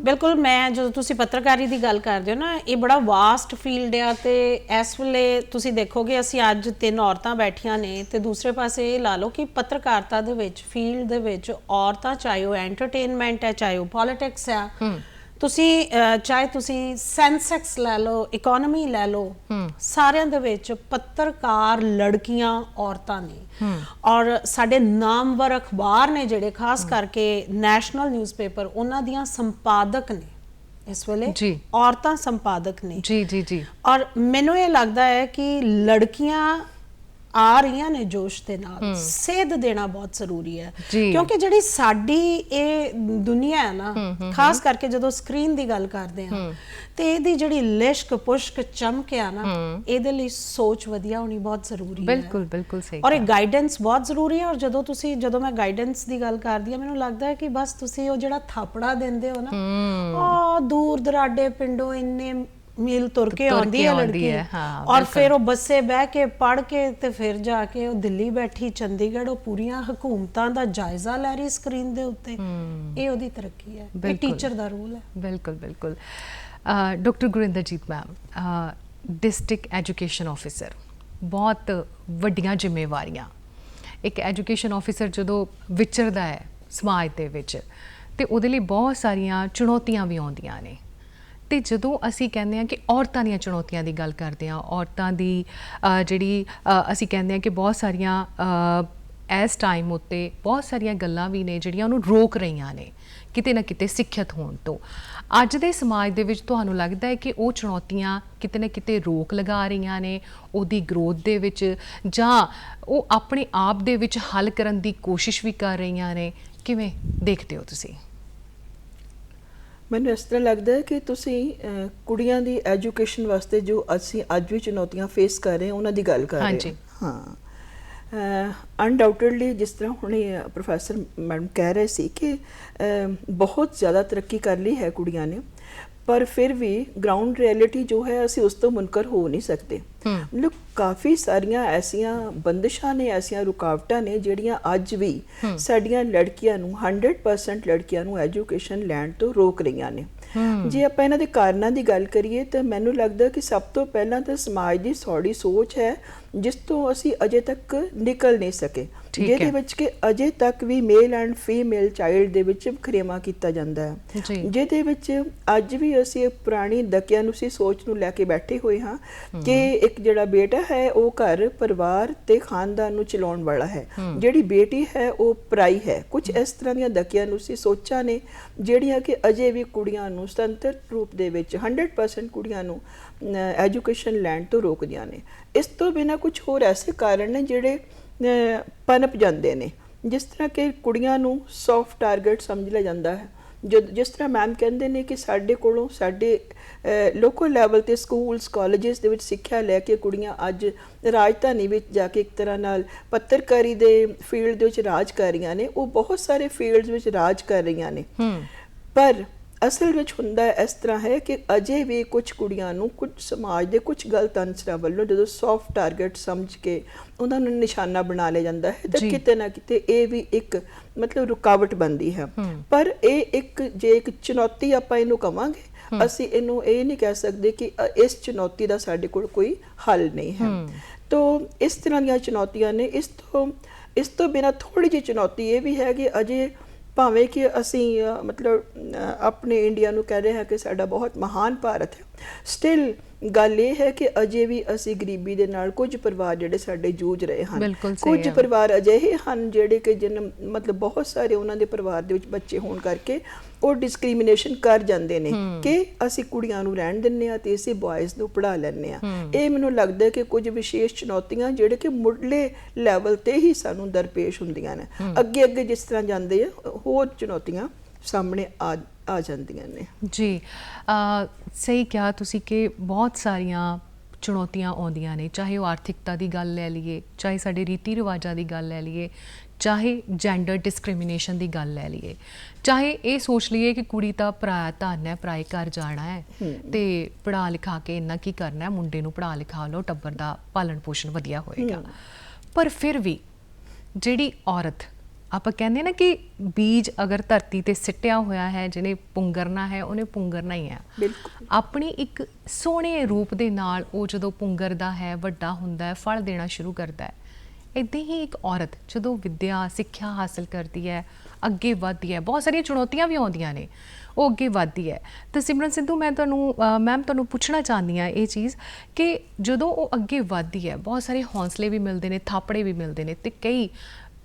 ਬਿਲਕੁਲ, ਮੈਂ ਜਦੋਂ ਤੁਸੀਂ ਪੱਤਰਕਾਰੀ ਦੀ ਗੱਲ ਕਰਦੇ ਹੋ ਨਾ, ਇਹ ਬੜਾ ਵਾਸਟ ਫੀਲਡ ਆ ਤੇ ਇਸ ਵੇਲੇ ਤੁਸੀਂ ਦੇਖੋਗੇ, ਅਸੀਂ ਅੱਜ ਤਿੰਨ ਔਰਤਾਂ ਬੈਠੀਆਂ ਨੇ ਤੇ ਦੂਸਰੇ ਪਾਸੇ ਇਹ ਲਾ ਲਓ ਕਿ ਪੱਤਰਕਾਰਤਾ ਦੇ ਵਿੱਚ, ਫੀਲਡ ਦੇ ਵਿੱਚ ਔਰਤਾਂ, ਚਾਹੇ ਉਹ ਐਂਟਰਟੇਨਮੈਂਟ ਹੈ, ਚਾਹੇ ਉਹ ਪੋਲਿਟਿਕਸ ਆ ਤੁਸੀਂ ਚਾਹੇ ਤੁਸੀਂ ਸੈਂਸੈਕਸ ਲੈ ਲਓ ਇਕਨੋਮੀ ਲੈ ਲਓ ਸਾਰਿਆਂ ਦੇ ਵਿੱਚ ਪੱਤਰਕਾਰ ਲੜਕੀਆਂ ਔਰਤਾਂ ਨੇ। ਔਰ ਸਾਡੇ ਨਾਮਵਰ ਅਖਬਾਰ ਨੇ ਜਿਹੜੇ ਖਾਸ ਕਰਕੇ ਨੈਸ਼ਨਲ ਨਿਊਜ਼ਪੇਪਰ ਉਹਨਾਂ ਦੀਆਂ ਸੰਪਾਦਕ ਨੇ। ਇਸ ਵੇਲੇ। ਔਰਤਾਂ ਸੰਪਾਦਕ ਨੇ। ਜੀ ਜੀ ਜੀ। ਔਰ ਮੈਨੂੰ ਇਹ ਲੱਗਦਾ ਹੈ ਕਿ ਲੜਕੀਆਂ ਆ ਰਹੀਆਂ ਨੇ ਜੋਸ਼ ਦੇ ਨਾਲ। ਸੇਧ ਦੇਣਾ ਬਹੁਤ ਜ਼ਰੂਰੀ ਹੈ। ਕਿਉਂਕਿ ਜਿਹੜੀ ਸਾਡੀ ਇਹ ਦੁਨੀਆ ਹੈ ਨਾ ਖਾਸ ਕਰਕੇ ਜਦੋਂ ਸਕਰੀਨ ਦੀ ਗੱਲ ਕਰਦੇ ਆ ਤੇ ਇਹਦੀ ਜਿਹੜੀ ਲਿਸ਼ਕ ਪੁਸ਼ਕ ਚਮਕ ਆ ਨਾ ਇਹਦੇ ਲਈ ਸੋਚ ਵਧੀਆ ਹੋਣੀ ਬਹੁਤ ਜ਼ਰੂਰੀ ਹੈ। ਬਿਲਕੁਲ ਬਿਲਕੁਲ ਸਹੀ ਔਰ ਇਹ ਗਾਈਡੈਂਸ ਬਹੁਤ ਜ਼ਰੂਰੀ ਹੈ। ਔਰ ਜਦੋਂ ਤੁਸੀਂ ਜਦੋਂ ਮੈਂ ਗਾਈਡੈਂਸ ਦੀ ਗੱਲ ਕਰਦੀ ਆ ਮੈਨੂੰ ਲੱਗਦਾ ਹੈ ਕਿ ਬਸ ਤੁਸੀਂ ਉਹ ਜਿਹੜਾ ਥਾਪੜਾ ਦਿੰਦੇ ਹੋ ਨਾ ਉਹ ਦੂਰ ਦਰਾਡੇ ਪਿੰਡੋਂ ਇੰਨੇ ਮੀਲ ਤੁਰ ਕੇ ਆਉਂਦੀ ਹੈ ਲੜਕੀ। ਹੈ, ਔਰ। ਫਿਰ ਉਹ ਬੱਸੇ ਬਹਿ ਕੇ ਪੜ ਕੇ ਤੇ ਫਿਰ ਜਾ ਕੇ ਉਹ ਦਿੱਲੀ ਬੈਠੀ ਚੰਡੀਗੜ੍ਹ ਉਹ ਪੂਰੀਆਂ ਹਕੂਮਤਾਂ ਦਾ ਜਾਇਜ਼ਾ ਲੈ ਰਹੀ ਸਕਰੀਨ ਦੇ ਉੱਤੇ। ਇਹ ਉਹਦੀ ਤਰੱਕੀ ਹੈ। ਇਹ। ਟੀਚਰ ਦਾ ਰੋਲ ਹੈ। ਬਿਲਕੁਲ ਬਿਲਕੁਲ। Doctor Gurinderjit ma'am district education officer ਬਹੁਤ ਵੱਡੀਆਂ ਜ਼ਿੰਮੇਵਾਰੀਆਂ। ਇੱਕ ਐਜੂਕੇਸ਼ਨ ਆਫੀਸਰ ਜਦੋਂ ਵਿਚਰਦਾ ਹੈ ਸਮਾਜ ਦੇ ਵਿੱਚ ਤੇ ਉਹਦੇ ਲਈ ਬਹੁਤ ਸਾਰੀਆਂ ਚੁਣੌਤੀਆਂ ਵੀ ਆਉਂਦੀਆਂ ਨੇ। ਤੇ ਜਦੋਂ ਅਸੀਂ ਕਹਿੰਦੇ ਹਾਂ ਕਿ ਔਰਤਾਂ ਦੀਆਂ ਚੁਣੌਤੀਆਂ ਦੀ ਗੱਲ ਕਰਦੇ ਹਾਂ, ਔਰਤਾਂ ਦੀ ਜਿਹੜੀ ਅਸੀਂ ਕਹਿੰਦੇ ਹਾਂ ਕਿ ਬਹੁਤ ਸਾਰੀਆਂ ਇਸ ਟਾਈਮ ਉੱਤੇ ਬਹੁਤ ਸਾਰੀਆਂ ਗੱਲਾਂ ਵੀ ਨੇ ਜਿਹੜੀਆਂ ਉਹਨੂੰ ਰੋਕ ਰਹੀਆਂ ਨੇ ਕਿਤੇ ਨਾ ਕਿਤੇ ਸਿੱਖਿਅਤ ਹੋਣ ਤੋਂ। ਅੱਜ ਦੇ ਸਮਾਜ ਦੇ ਵਿੱਚ ਤੁਹਾਨੂੰ ਲੱਗਦਾ ਹੈ ਕਿ ਉਹ ਚੁਣੌਤੀਆਂ ਕਿਤੇ ਨਾ ਕਿਤੇ ਰੋਕ ਲਗਾ ਰਹੀਆਂ ਨੇ, ਉਹਦੀ ਗਰੋਥ ਦੇ ਵਿੱਚ ਜਾਂ ਉਹ ਆਪਣੇ ਆਪ ਦੇ ਵਿੱਚ ਹੱਲ ਕਰਨ ਦੀ ਕੋਸ਼ਿਸ਼ ਵੀ ਕਰ ਰਹੀਆਂ ਨੇ। ਕਿਵੇਂ ਦੇਖਦੇ ਹੋ ਤੁਸੀਂ? ਮੈਨੂੰ ਇਸ ਤਰ੍ਹਾਂ ਲੱਗਦਾ ਹੈ ਕਿ ਤੁਸੀਂ ਕੁੜੀਆਂ ਦੀ ਐਜੂਕੇਸ਼ਨ ਵਾਸਤੇ ਜੋ ਅਸੀਂ ਅੱਜ ਵੀ ਚੁਣੌਤੀਆਂ ਫੇਸ ਕਰ ਰਹੇ ਹਾਂ ਉਹਨਾਂ ਦੀ ਗੱਲ ਕਰ ਰਹੇ ਹਾਂਜੀ। ਹਾਂ। ਹਾਂ। ਅਨਡਾਊਟਡਲੀ ਜਿਸ ਤਰ੍ਹਾਂ ਹੁਣੇ ਪ੍ਰੋਫੈਸਰ ਮੈਡਮ ਕਹਿ ਰਹੇ ਸੀ ਕਿ ਬਹੁਤ ਜ਼ਿਆਦਾ ਤਰੱਕੀ ਕਰ ਲਈ ਹੈ ਕੁੜੀਆਂ ਨੇ। ਪਰ ਫਿਰ ਵੀ ਗਰਾਊਂਡ ਰਿਐਲਿਟੀ ਜੋ ਹੈ ਅਸੀਂ ਉਸ ਤੋਂ ਮੁਨਕਰ ਹੋ ਨਹੀਂ ਸਕਦੇ। ਮਤਲਬ ਕਾਫੀ ਸਾਰੀਆਂ ਐਸੀਆਂ ਬੰਦਿਸ਼ਾਂ ਨੇ ਐਸੀਆਂ ਰੁਕਾਵਟਾਂ ਨੇ ਜਿਹੜੀਆਂ ਅੱਜ ਵੀ ਸਾਡੀਆਂ ਲੜਕੀਆਂ ਨੂੰ 100% ਲੜਕੀਆਂ ਨੂੰ ਐਜੂਕੇਸ਼ਨ ਲੈਣ ਤੋਂ ਰੋਕ ਰਹੀਆਂ ਨੇ। ਜੇ ਆਪਾਂ ਇਹਨਾਂ ਦੇ ਕਾਰਨਾਂ ਦੀ ਗੱਲ ਕਰੀਏ ਤਾਂ ਮੈਨੂੰ ਲੱਗਦਾ ਕਿ ਸਭ ਤੋਂ ਪਹਿਲਾਂ ਤਾਂ ਸਮਾਜ ਦੀ ਸੌੜੀ ਸੋਚ ਹੈ ਜਿਸ ਤੋਂ ਅਸੀਂ ਅਜੇ ਤੱਕ ਨਿਕਲ ਨਹੀਂ ਸਕੇ। ਜਿਹਦੇ। ਵਿੱਚ ਕਿ ਅਜੇ ਤੱਕ ਵੀ ਮੇਲ ਐਂਡ ਫੀਮੇਲ ਚਾਈਲਡ ਦੇ ਵਿੱਚ ਖਰੇਮਾ ਕੀਤਾ ਜਾਂਦਾ ਹੈ। ਜਿਹਦੇ ਵਿੱਚ ਅੱਜ ਵੀ ਅਸੀਂ ਇੱਕ ਪੁਰਾਣੀ ਦਕਿਆਨੁਸੀ ਸੋਚ ਨੂੰ ਲੈ ਕੇ ਬੈਠੇ ਹੋਏ ਹਾਂ ਕਿ ਇੱਕ ਜਿਹੜਾ ਬੇਟਾ ਹੈ ਉਹ ਘਰ ਪਰਿਵਾਰ ਤੇ ਖਾਨਦਾਨ ਨੂੰ ਚਲਾਉਣ ਵਾਲਾ ਹੈ। ਜਿਹੜੀ ਬੇਟੀ ਹੈ ਉਹ ਪਰਾਈ ਹੈ। ਕੁਝ ਇਸ ਤਰ੍ਹਾਂ ਦੀਆਂ ਦਕਿਆਨੁਸੀ ਸੋਚਾਂ ਨੇ ਜਿਹੜੀਆਂ ਕਿ ਅਜੇ ਵੀ ਕੁੜੀਆਂ ਨੂੰ ਸੁਤੰਤਰ ਰੂਪ ਦੇ ਵਿੱਚ 100% ਕੁੜੀਆਂ ਨੂੰ ਐਜੂਕੇਸ਼ਨ ਲੈਣ ਤੋਂ ਰੋਕਦੀਆਂ ਨੇ। ਇਸ ਤੋਂ ਬਿਨਾ ਕੁਝ ਹੋਰ ਐਸੇ ਕਾਰਨ ਨੇ ਜਿਹੜੇ ਪਨਪ ਜਾਂਦੇ ਨੇ। ਜਿਸ ਤਰ੍ਹਾਂ ਕਿ ਕੁੜੀਆਂ ਨੂੰ ਸੌਫਟ ਟਾਰਗੇਟ ਸਮਝ ਲਿਆ ਜਾਂਦਾ ਹੈ। ਜਿਸ ਤਰ੍ਹਾਂ ਮੈਮ ਕਹਿੰਦੇ ਨੇ ਕਿ ਸਾਡੇ ਕੋਲੋਂ ਸਾਡੇ ਲੋਕਲ ਲੈਵਲ ਤੇ ਸਕੂਲਸ ਕਾਲਜਸ ਦੇ ਵਿੱਚ ਸਿੱਖਿਆ ਲੈ ਕੇ ਕੁੜੀਆਂ ਅੱਜ ਰਾਜਧਾਨੀ ਵਿੱਚ ਜਾ ਕੇ ਇੱਕ ਤਰ੍ਹਾਂ ਨਾਲ ਪੱਤਰਕਾਰੀ ਦੇ ਫੀਲਡ ਦੇ ਵਿੱਚ ਰਾਜ ਕਰ ਰਹੀਆਂ ਨੇ। ਉਹ ਬਹੁਤ ਸਾਰੇ ਫੀਲਡਸ ਵਿੱਚ ਰਾਜ ਕਰ ਰਹੀਆਂ ਨੇ। ਪਰ ਅਸਲ ਵਿੱਚ ਹੁੰਦਾ ਇਸ ਤਰ੍ਹਾਂ ਹੈ ਕਿ ਅਜੇ ਵੀ ਕੁਝ ਕੁੜੀਆਂ ਨੂੰ ਕੁਝ ਸਮਾਜ ਦੇ ਕੁਝ ਗਲਤ ਅੰਸਰਾਂ ਵੱਲੋਂ ਜਦੋਂ ਸੌਫਟ ਟਾਰਗੇਟ ਸਮਝ ਕੇ ਉਹਨਾਂ ਨੂੰ ਨਿਸ਼ਾਨਾ ਬਣਾ ਲਿਆ ਜਾਂਦਾ ਹੈ ਤਾਂ। ਕਿਤੇ ਨਾ ਕਿਤੇ ਇਹ ਵੀ ਇੱਕ ਮਤਲਬ ਰੁਕਾਵਟ ਬਣਦੀ ਹੈ। ਪਰ ਇਹ ਇੱਕ ਜੇ ਇੱਕ ਚੁਣੌਤੀ ਆਪਾਂ ਇਹਨੂੰ ਕਵਾਂਗੇ ਅਸੀਂ ਇਹਨੂੰ ਇਹ ਨਹੀਂ ਕਹਿ ਸਕਦੇ ਕਿ ਇਸ ਚੁਣੌਤੀ ਦਾ ਸਾਡੇ ਕੋਲ ਕੋਈ ਹੱਲ ਨਹੀਂ ਹੈ। ਤੋ ਇਸ ਤਰ੍ਹਾਂ ਦੀਆਂ ਚੁਣੌਤੀਆਂ ਨੇ ਇਸ ਤੋਂ ਇਸ ਤੋਂ ਬਿਨਾ ਥੋੜੀ ਜਿਹੀ ਚੁਣੌਤੀ ਇਹ ਵੀ ਹੈ ਕਿ ਅਜੇ ਭਾਵੇਂ ਕਿ ਅਸੀਂ ਮਤਲਬ ਆਪਣੇ ਇੰਡੀਆ ਨੂੰ ਕਹਿ ਰਹੇ ਹਾਂ ਕਿ ਸਾਡਾ ਬਹੁਤ ਮਹਾਨ ਭਾਰਤ ਹੈ ਸਟਿਲ ਗੱਲ ਇਹ ਹੈ ਕਿ ਅਜੇ ਵੀ ਅਸੀਂ ਗਰੀਬੀ ਦੇ ਨਾਲ ਕੁਝ ਪਰਿਵਾਰ ਜਿਹੜੇ ਸਾਡੇ ਜੂਝ ਰਹੇ ਹਨ। ਕੁਝ। ਪਰਿਵਾਰ ਅਜਿਹੇ ਹਨ ਜਿਹੜੇ ਕਿ ਜਿਨ ਮਤਲਬ ਬਹੁਤ ਸਾਰੇ ਉਹਨਾਂ ਦੇ ਪਰਿਵਾਰ ਦੇ ਵਿੱਚ ਬੱਚੇ ਹੋਣ ਕਰਕੇ ਉਹ ਡਿਸਕ੍ਰਿਮੀਨੇਸ਼ਨ ਕਰ ਜਾਂਦੇ ਨੇ ਕਿ ਅਸੀਂ ਕੁੜੀਆਂ ਨੂੰ ਰਹਿਣ ਦਿੰਨੇ ਆ ਤੇ ਅਸੀਂ ਬॉयਜ਼ ਨੂੰ ਪੜਾ ਲੈਂਦੇ ਆ ਇਹ ਮੈਨੂੰ ਲੱਗਦਾ ਹੈ ਕਿ ਕੁਝ ਵਿਸ਼ੇਸ਼ ਚੁਣੌਤੀਆਂ ਜਿਹੜੇ ਕਿ ਮੁੱਢਲੇ ਲੈਵਲ ਤੇ ਹੀ ਸਾਨੂੰ ਦਰਪੇਸ਼ ਹੁੰਦੀਆਂ ਨੇ। ਅੱਗੇ ਅੱਗੇ ਜਿਸ ਤਰ੍ਹਾਂ ਜਾਂਦੇ ਆ ਹੋਰ ਚੁਣੌਤੀਆਂ ਸਾਹਮਣੇ ਆ ਆ ਜਾਂਦੀਆਂ ਨੇ। ਜੀ ਅ, ਸਹੀ ਕਿਹਾ ਤੁਸੀਂ ਕਿ ਬਹੁਤ ਸਾਰੀਆਂ ਚੁਣੌਤੀਆਂ ਆਉਂਦੀਆਂ ਨੇ ਚਾਹੇ ਉਹ ਆਰਥਿਕਤਾ ਦੀ ਗੱਲ ਲੈ ਲਈਏ ਚਾਹੇ ਸਾਡੇ ਰੀਤੀ ਰਿਵਾਜਾਂ ਦੀ ਗੱਲ ਲੈ ਲਈਏ ਚਾਹੇ ਜੈਂਡਰ ਡਿਸਕ੍ਰਿਮੀਨੇਸ਼ਨ ਦੀ ਗੱਲ ਲੈ ਲਈਏ। ਚਾਹੇ ਇਹ ਸੋਚ ਲਈਏ ਕਿ ਕੁੜੀ ਤਾਂ ਪਰਾਇਆ ਧਨ ਹੈ ਪਰਾਏ ਘਰ ਜਾਣਾ ਹੈ ਤੇ ਪੜਾ ਲਿਖਾ ਕੇ ਇੰਨਾ ਕੀ ਕਰਨਾ ਹੈ ਮੁੰਡੇ ਨੂੰ ਪੜਾ ਲਿਖਾ ਲਓ ਟੱਬਰ ਦਾ ਪਾਲਣ ਪੋਸ਼ਣ ਵਧੀਆ ਹੋਏਗਾ। ਪਰ ਫਿਰ ਵੀ ਜਿਹੜੀ ਔਰਤ ਆਪਾਂ ਕਹਿੰਦੇ ਨਾ ਕਿ ਬੀਜ ਅਗਰ ਧਰਤੀ ਤੇ ਸਿੱਟਿਆ ਹੋਇਆ ਹੈ ਜਿਹਨੇ ਪੁੰਗਰਨਾ ਹੈ ਉਹਨੇ ਪੁੰਗਰਨਾ ਹੀ ਹੈ। ਬਿਲਕੁਲ। ਆਪਣੀ ਇੱਕ ਸੋਹਣੇ ਰੂਪ ਦੇ ਨਾਲ ਉਹ ਜਦੋਂ ਪੁੰਗਰਦਾ ਹੈ ਵੱਡਾ ਹੁੰਦਾ ਹੈ ਫਲ ਦੇਣਾ ਸ਼ੁਰੂ ਕਰਦਾ ਹੈ। ਇਦਾਂ ਹੀ ਇੱਕ ਔਰਤ ਜਦੋਂ ਵਿੱਦਿਆ ਸਿੱਖਿਆ ਹਾਸਲ ਕਰਦੀ ਹੈ ਅੱਗੇ ਵਧਦੀ ਹੈ ਬਹੁਤ ਸਾਰੀਆਂ ਚੁਣੌਤੀਆਂ ਵੀ ਆਉਂਦੀਆਂ ਨੇ ਉਹ ਅੱਗੇ ਵਧਦੀ ਹੈ। ਤਾਂ ਸਿਮਰਨ ਸਿੰਧੂ ਮੈਂ ਤੁਹਾਨੂੰ ਮੈਮ ਤੁਹਾਨੂੰ ਪੁੱਛਣਾ ਚਾਹੁੰਦੀ ਹਾਂ ਇਹ ਚੀਜ਼ ਕਿ ਜਦੋਂ ਉਹ ਅੱਗੇ ਵਧਦੀ ਹੈ ਬਹੁਤ ਸਾਰੇ ਹੌਸਲੇ ਵੀ ਮਿਲਦੇ ਨੇ ਥਾਪੜੇ ਵੀ ਮਿਲਦੇ ਨੇ ਤੇ ਕਈ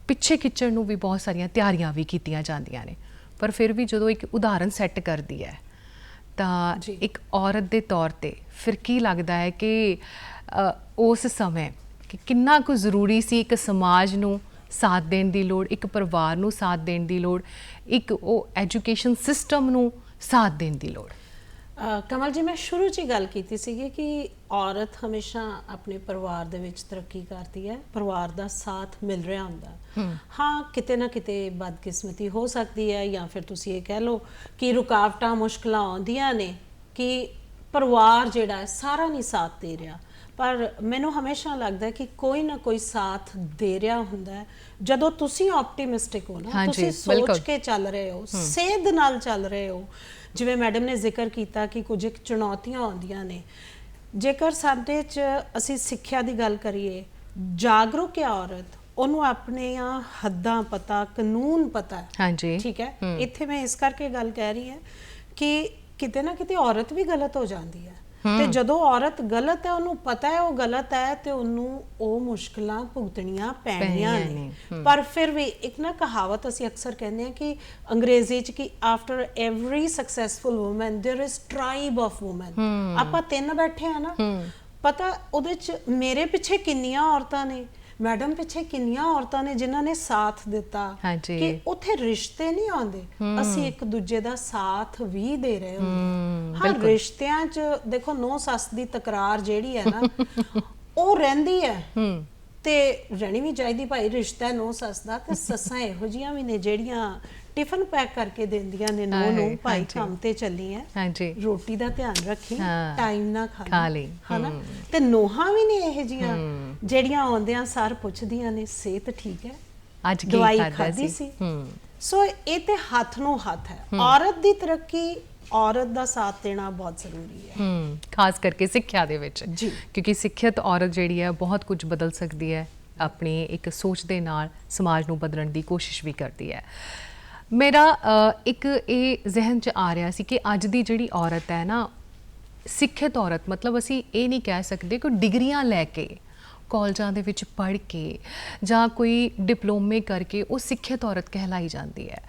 ਪਿੱਛੇ ਖਿੱਚਣ ਨੂੰ ਵੀ ਬਹੁਤ ਸਾਰੀਆਂ ਤਿਆਰੀਆਂ ਵੀ ਕੀਤੀਆਂ ਜਾਂਦੀਆਂ ਨੇ ਪਰ ਫਿਰ ਵੀ ਜਦੋਂ ਇੱਕ ਉਦਾਹਰਨ ਸੈੱਟ ਕਰਦੀ ਹੈ ਤਾਂ। ਇੱਕ ਔਰਤ ਦੇ ਤੌਰ ਤੇ ਫਿਰ ਕੀ ਲੱਗਦਾ ਹੈ ਕਿ ਉਸ ਸਮੇਂ ਕਿ ਕਿੰਨਾ ਕੁ ਜ਼ਰੂਰੀ ਸੀ ਇੱਕ ਸਮਾਜ ਨੂੰ ਸਾਥ ਦੇਣ ਦੀ ਲੋੜ ਇੱਕ ਪਰਿਵਾਰ ਨੂੰ ਸਾਥ ਦੇਣ ਦੀ ਲੋੜ ਇੱਕ ਉਹ ਐਜੂਕੇਸ਼ਨ ਸਿਸਟਮ ਨੂੰ ਸਾਥ ਦੇਣ ਦੀ ਲੋੜ ਕਮਲ ਜੀ ਮੈਂ ਸ਼ੁਰੂ 'ਚ ਹੀ ਗੱਲ ਕੀਤੀ ਸੀਗੀ ਕਿ ਔਰਤ ਹਮੇਸ਼ਾ ਆਪਣੇ ਪਰਿਵਾਰ ਦੇ ਵਿੱਚ ਤਰੱਕੀ ਕਰਦੀ ਹੈ ਪਰਿਵਾਰ ਦਾ ਸਾਥ ਮਿਲ ਰਿਹਾ ਹੁੰਦਾ ਹੈ। ਕਿਤੇ ਨਾ ਕਿਤੇ ਬਦਕਿਸਮਤੀ ਹੋ ਸਕਦੀ ਹੈ ਜਾਂ ਫਿਰ ਤੁਸੀਂ ਇਹ ਕਹਿ ਲਓ ਕਿ ਰੁਕਾਵਟਾਂ ਮੁਸ਼ਕਲਾਂ ਆਉਂਦੀਆਂ ਨੇ ਕਿ ਪਰਿਵਾਰ ਜਿਹੜਾ ਹੈ ਸਾਰਾ ਨਹੀਂ ਸਾਥ ਦੇ ਰਿਹਾ ਪਰ ਮੈਨੂੰ ਹਮੇਸ਼ਾ ਲੱਗਦਾ ਕਿ ਕੋਈ ਨਾ ਕੋਈ ਸਾਥ ਦੇ ਰਿਹਾ ਹੁੰਦਾ ਹੈ। ਜਦੋਂ ਤੁਸੀਂ ਆਪਟੀਮਿਸਟਿਕ ਹੋ ਨਾ ਤੁਸੀਂ ਸੋਚ। ਕੇ ਚੱਲ ਰਹੇ ਹੋ ਸੇਧ ਨਾਲ ਚੱਲ ਰਹੇ ਹੋ। ਜਿਵੇਂ ਮੈਡਮ ਨੇ ਜ਼ਿਕਰ ਕੀਤਾ ਕਿ ਕੁਝ ਇੱਕ ਚੁਣੌਤੀਆਂ ਆਉਂਦੀਆਂ ਨੇ। ਜੇਕਰ ਸਾਡੇ 'ਚ ਅਸੀਂ ਸਿੱਖਿਆ ਦੀ ਗੱਲ ਕਰੀਏ ਜਾਗਰੂਕ ਹੈ ਔਰਤ ਉਹਨੂੰ ਆਪਣੀਆਂ ਹੱਦਾਂ ਪਤਾ ਕਾਨੂੰਨ ਪਤਾ ਹੈ। ਹਾਂਜੀ। ਠੀਕ ਹੈ। ਇੱਥੇ ਮੈਂ ਇਸ ਕਰਕੇ ਗੱਲ ਕਹਿ ਰਹੀ ਹਾਂ ਕਿ ਕਿਤੇ ਨਾ ਕਿਤੇ ਔਰਤ ਵੀ ਗਲਤ ਹੋ ਜਾਂਦੀ ਹੈ। ਤੇ ਜਦੋਂ ਔਰਤ ਗਲਤ ਹੈ ਉਹਨੂੰ ਪਤਾ ਹੈ ਉਹ ਗਲਤ ਹੈ ਤੇ ਉਹਨੂੰ ਉਹ ਮੁਸ਼ਕਲਾਂ ਭੁਗਤਣੀਆਂ ਪੈਣੀਆਂ ਪੈਣੀਆਂ ਨੇ ਪਰ ਫਿਰ ਵੀ ਇੱਕ ਨਾ ਕਹਾਵਤ ਅਸੀਂ ਅਕਸਰ ਕਹਿੰਦੇ ਹਾਂ ਕਿ ਅੰਗਰੇਜ਼ੀ ਚ ਕਿ after every successful woman there is tribe of woman ਆਪਾਂ ਤਿੰਨ ਬੈਠੇ ਆ ਨਾ ਪਤਾ ਉਹਦੇ ਚ ਮੇਰੇ ਪਿੱਛੇ ਕਿੰਨੀਆਂ ਔਰਤਾਂ ਨੇ ਮੈਡਮ ਪਿੱਛੇ ਕਿੰਨੀਆਂ ਔਰਤਾਂ ਨੇ ਜਿਨ੍ਹਾਂ ਨੇ ਸਾਥ ਦਿੱਤਾ ਹਾਂਜੀ। ਕਿ ਉੱਥੇ ਰਿਸ਼ਤੇ ਨਹੀਂ ਆਉਂਦੇ। ਅਸੀਂ ਇੱਕ ਦੂਜੇ ਦਾ ਸਾਥ ਵੀ ਦੇ ਰਹੇ ਹੁੰਦੇ ਹਾਂ ਹਾਂ ਰਿਸ਼ਤਿਆਂ 'ਚ ਦੇਖੋ ਨੋ ਸੱਸ ਦੀ ਤਕਰਾਰ ਜਿਹੜੀ ਹੈ ਨਾ ਉਹ ਰਹਿੰਦੀ ਹੈ। ਤੇ ਰਹਿਣੀ ਵੀ ਚਾਹੀਦੀ ਭਾਈ ਰਿਸ਼ਤਾ ਨੋ ਸੱਸ ਦਾ ਤੇ ਸੱਸਾਂ ਇਹੋ ਜੀਆਂ ਵੀ ਨੇ ਜਿਹੜੀਆਂ ਟਿਫਨ ਪੈਕ ਕਰਕੇ ਦਿੰਦੀਆਂ ਨੇ ਨੋ ਨੂੰ ਭਾਈ। ਕੰਮ ਤੇ ਚੱਲੀ ਹੈ ਹਾਂਜੀ। ਰੋਟੀ ਦਾ ਧਿਆਨ ਰੱਖੀ। ਟਾਈਮ ਨਾ ਖਾ ਲਈ, ਹਨਾ? ਤੇ ਨੋਹਾਂ ਵੀ ਨੇ ਇਹ ਜੀਆਂ ਜਿਹੜੀਆਂ ਆਉਂਦਿਆਂ ਸਾਰ ਪੁੱਛਦੀਆਂ ਨੇ ਸਿਹਤ ਠੀਕ ਹੈ ਅੱਜ ਕੀ ਖਾਧੀ ਸੀ? ਸੀ। ਹੂੰ। ਸੋ ਇਹ ਤੇ ਹੱਥ ਨੂੰ ਹੱਥ ਹੈ। ਔਰਤ ਦੀ ਤਰੱਕੀ ਔਰਤ ਦਾ ਸਾਥ ਦੇਣਾ ਬਹੁਤ ਜ਼ਰੂਰੀ ਹੈ ਹੂੰ। ਖਾਸ ਕਰਕੇ ਸਿੱਖਿਆ ਦੇ ਵਿੱਚ। ਕਿਉਂਕਿ ਸਿੱਖਿਅਤ ਔਰਤ ਜਿਹੜੀ ਹੈ ਬਹੁਤ ਕੁਝ ਬਦਲ ਸਕਦੀ ਹੈ ਆਪਣੀ ਇੱਕ ਸੋਚ ਦੇ ਨਾਲ ਸਮਾਜ ਨੂੰ ਬਦਲਣ ਦੀ ਕੋਸ਼ਿਸ਼ ਵੀ ਕਰਦੀ ਹੈ ਮੇਰਾ ਇੱਕ ਇਹ ਜ਼ਿਹਨ 'ਚ ਆ ਰਿਹਾ ਸੀ ਕਿ ਅੱਜ ਦੀ ਜਿਹੜੀ ਔਰਤ ਹੈ ਨਾ ਸਿੱਖਿਅਤ ਔਰਤ ਮਤਲਬ ਅਸੀਂ ਇਹ ਨਹੀਂ ਕਹਿ ਸਕਦੇ ਕਿ ਡਿਗਰੀਆਂ ਲੈ ਕੇ ਕਾਲਜਾਂ ਦੇ ਵਿੱਚ ਪੜ੍ਹ ਕੇ ਜਾਂ ਕੋਈ ਡਿਪਲੋਮੇ ਕਰਕੇ ਉਹ ਸਿੱਖਿਅਤ ਔਰਤ ਕਹਿਲਾਈ ਜਾਂਦੀ ਹੈ।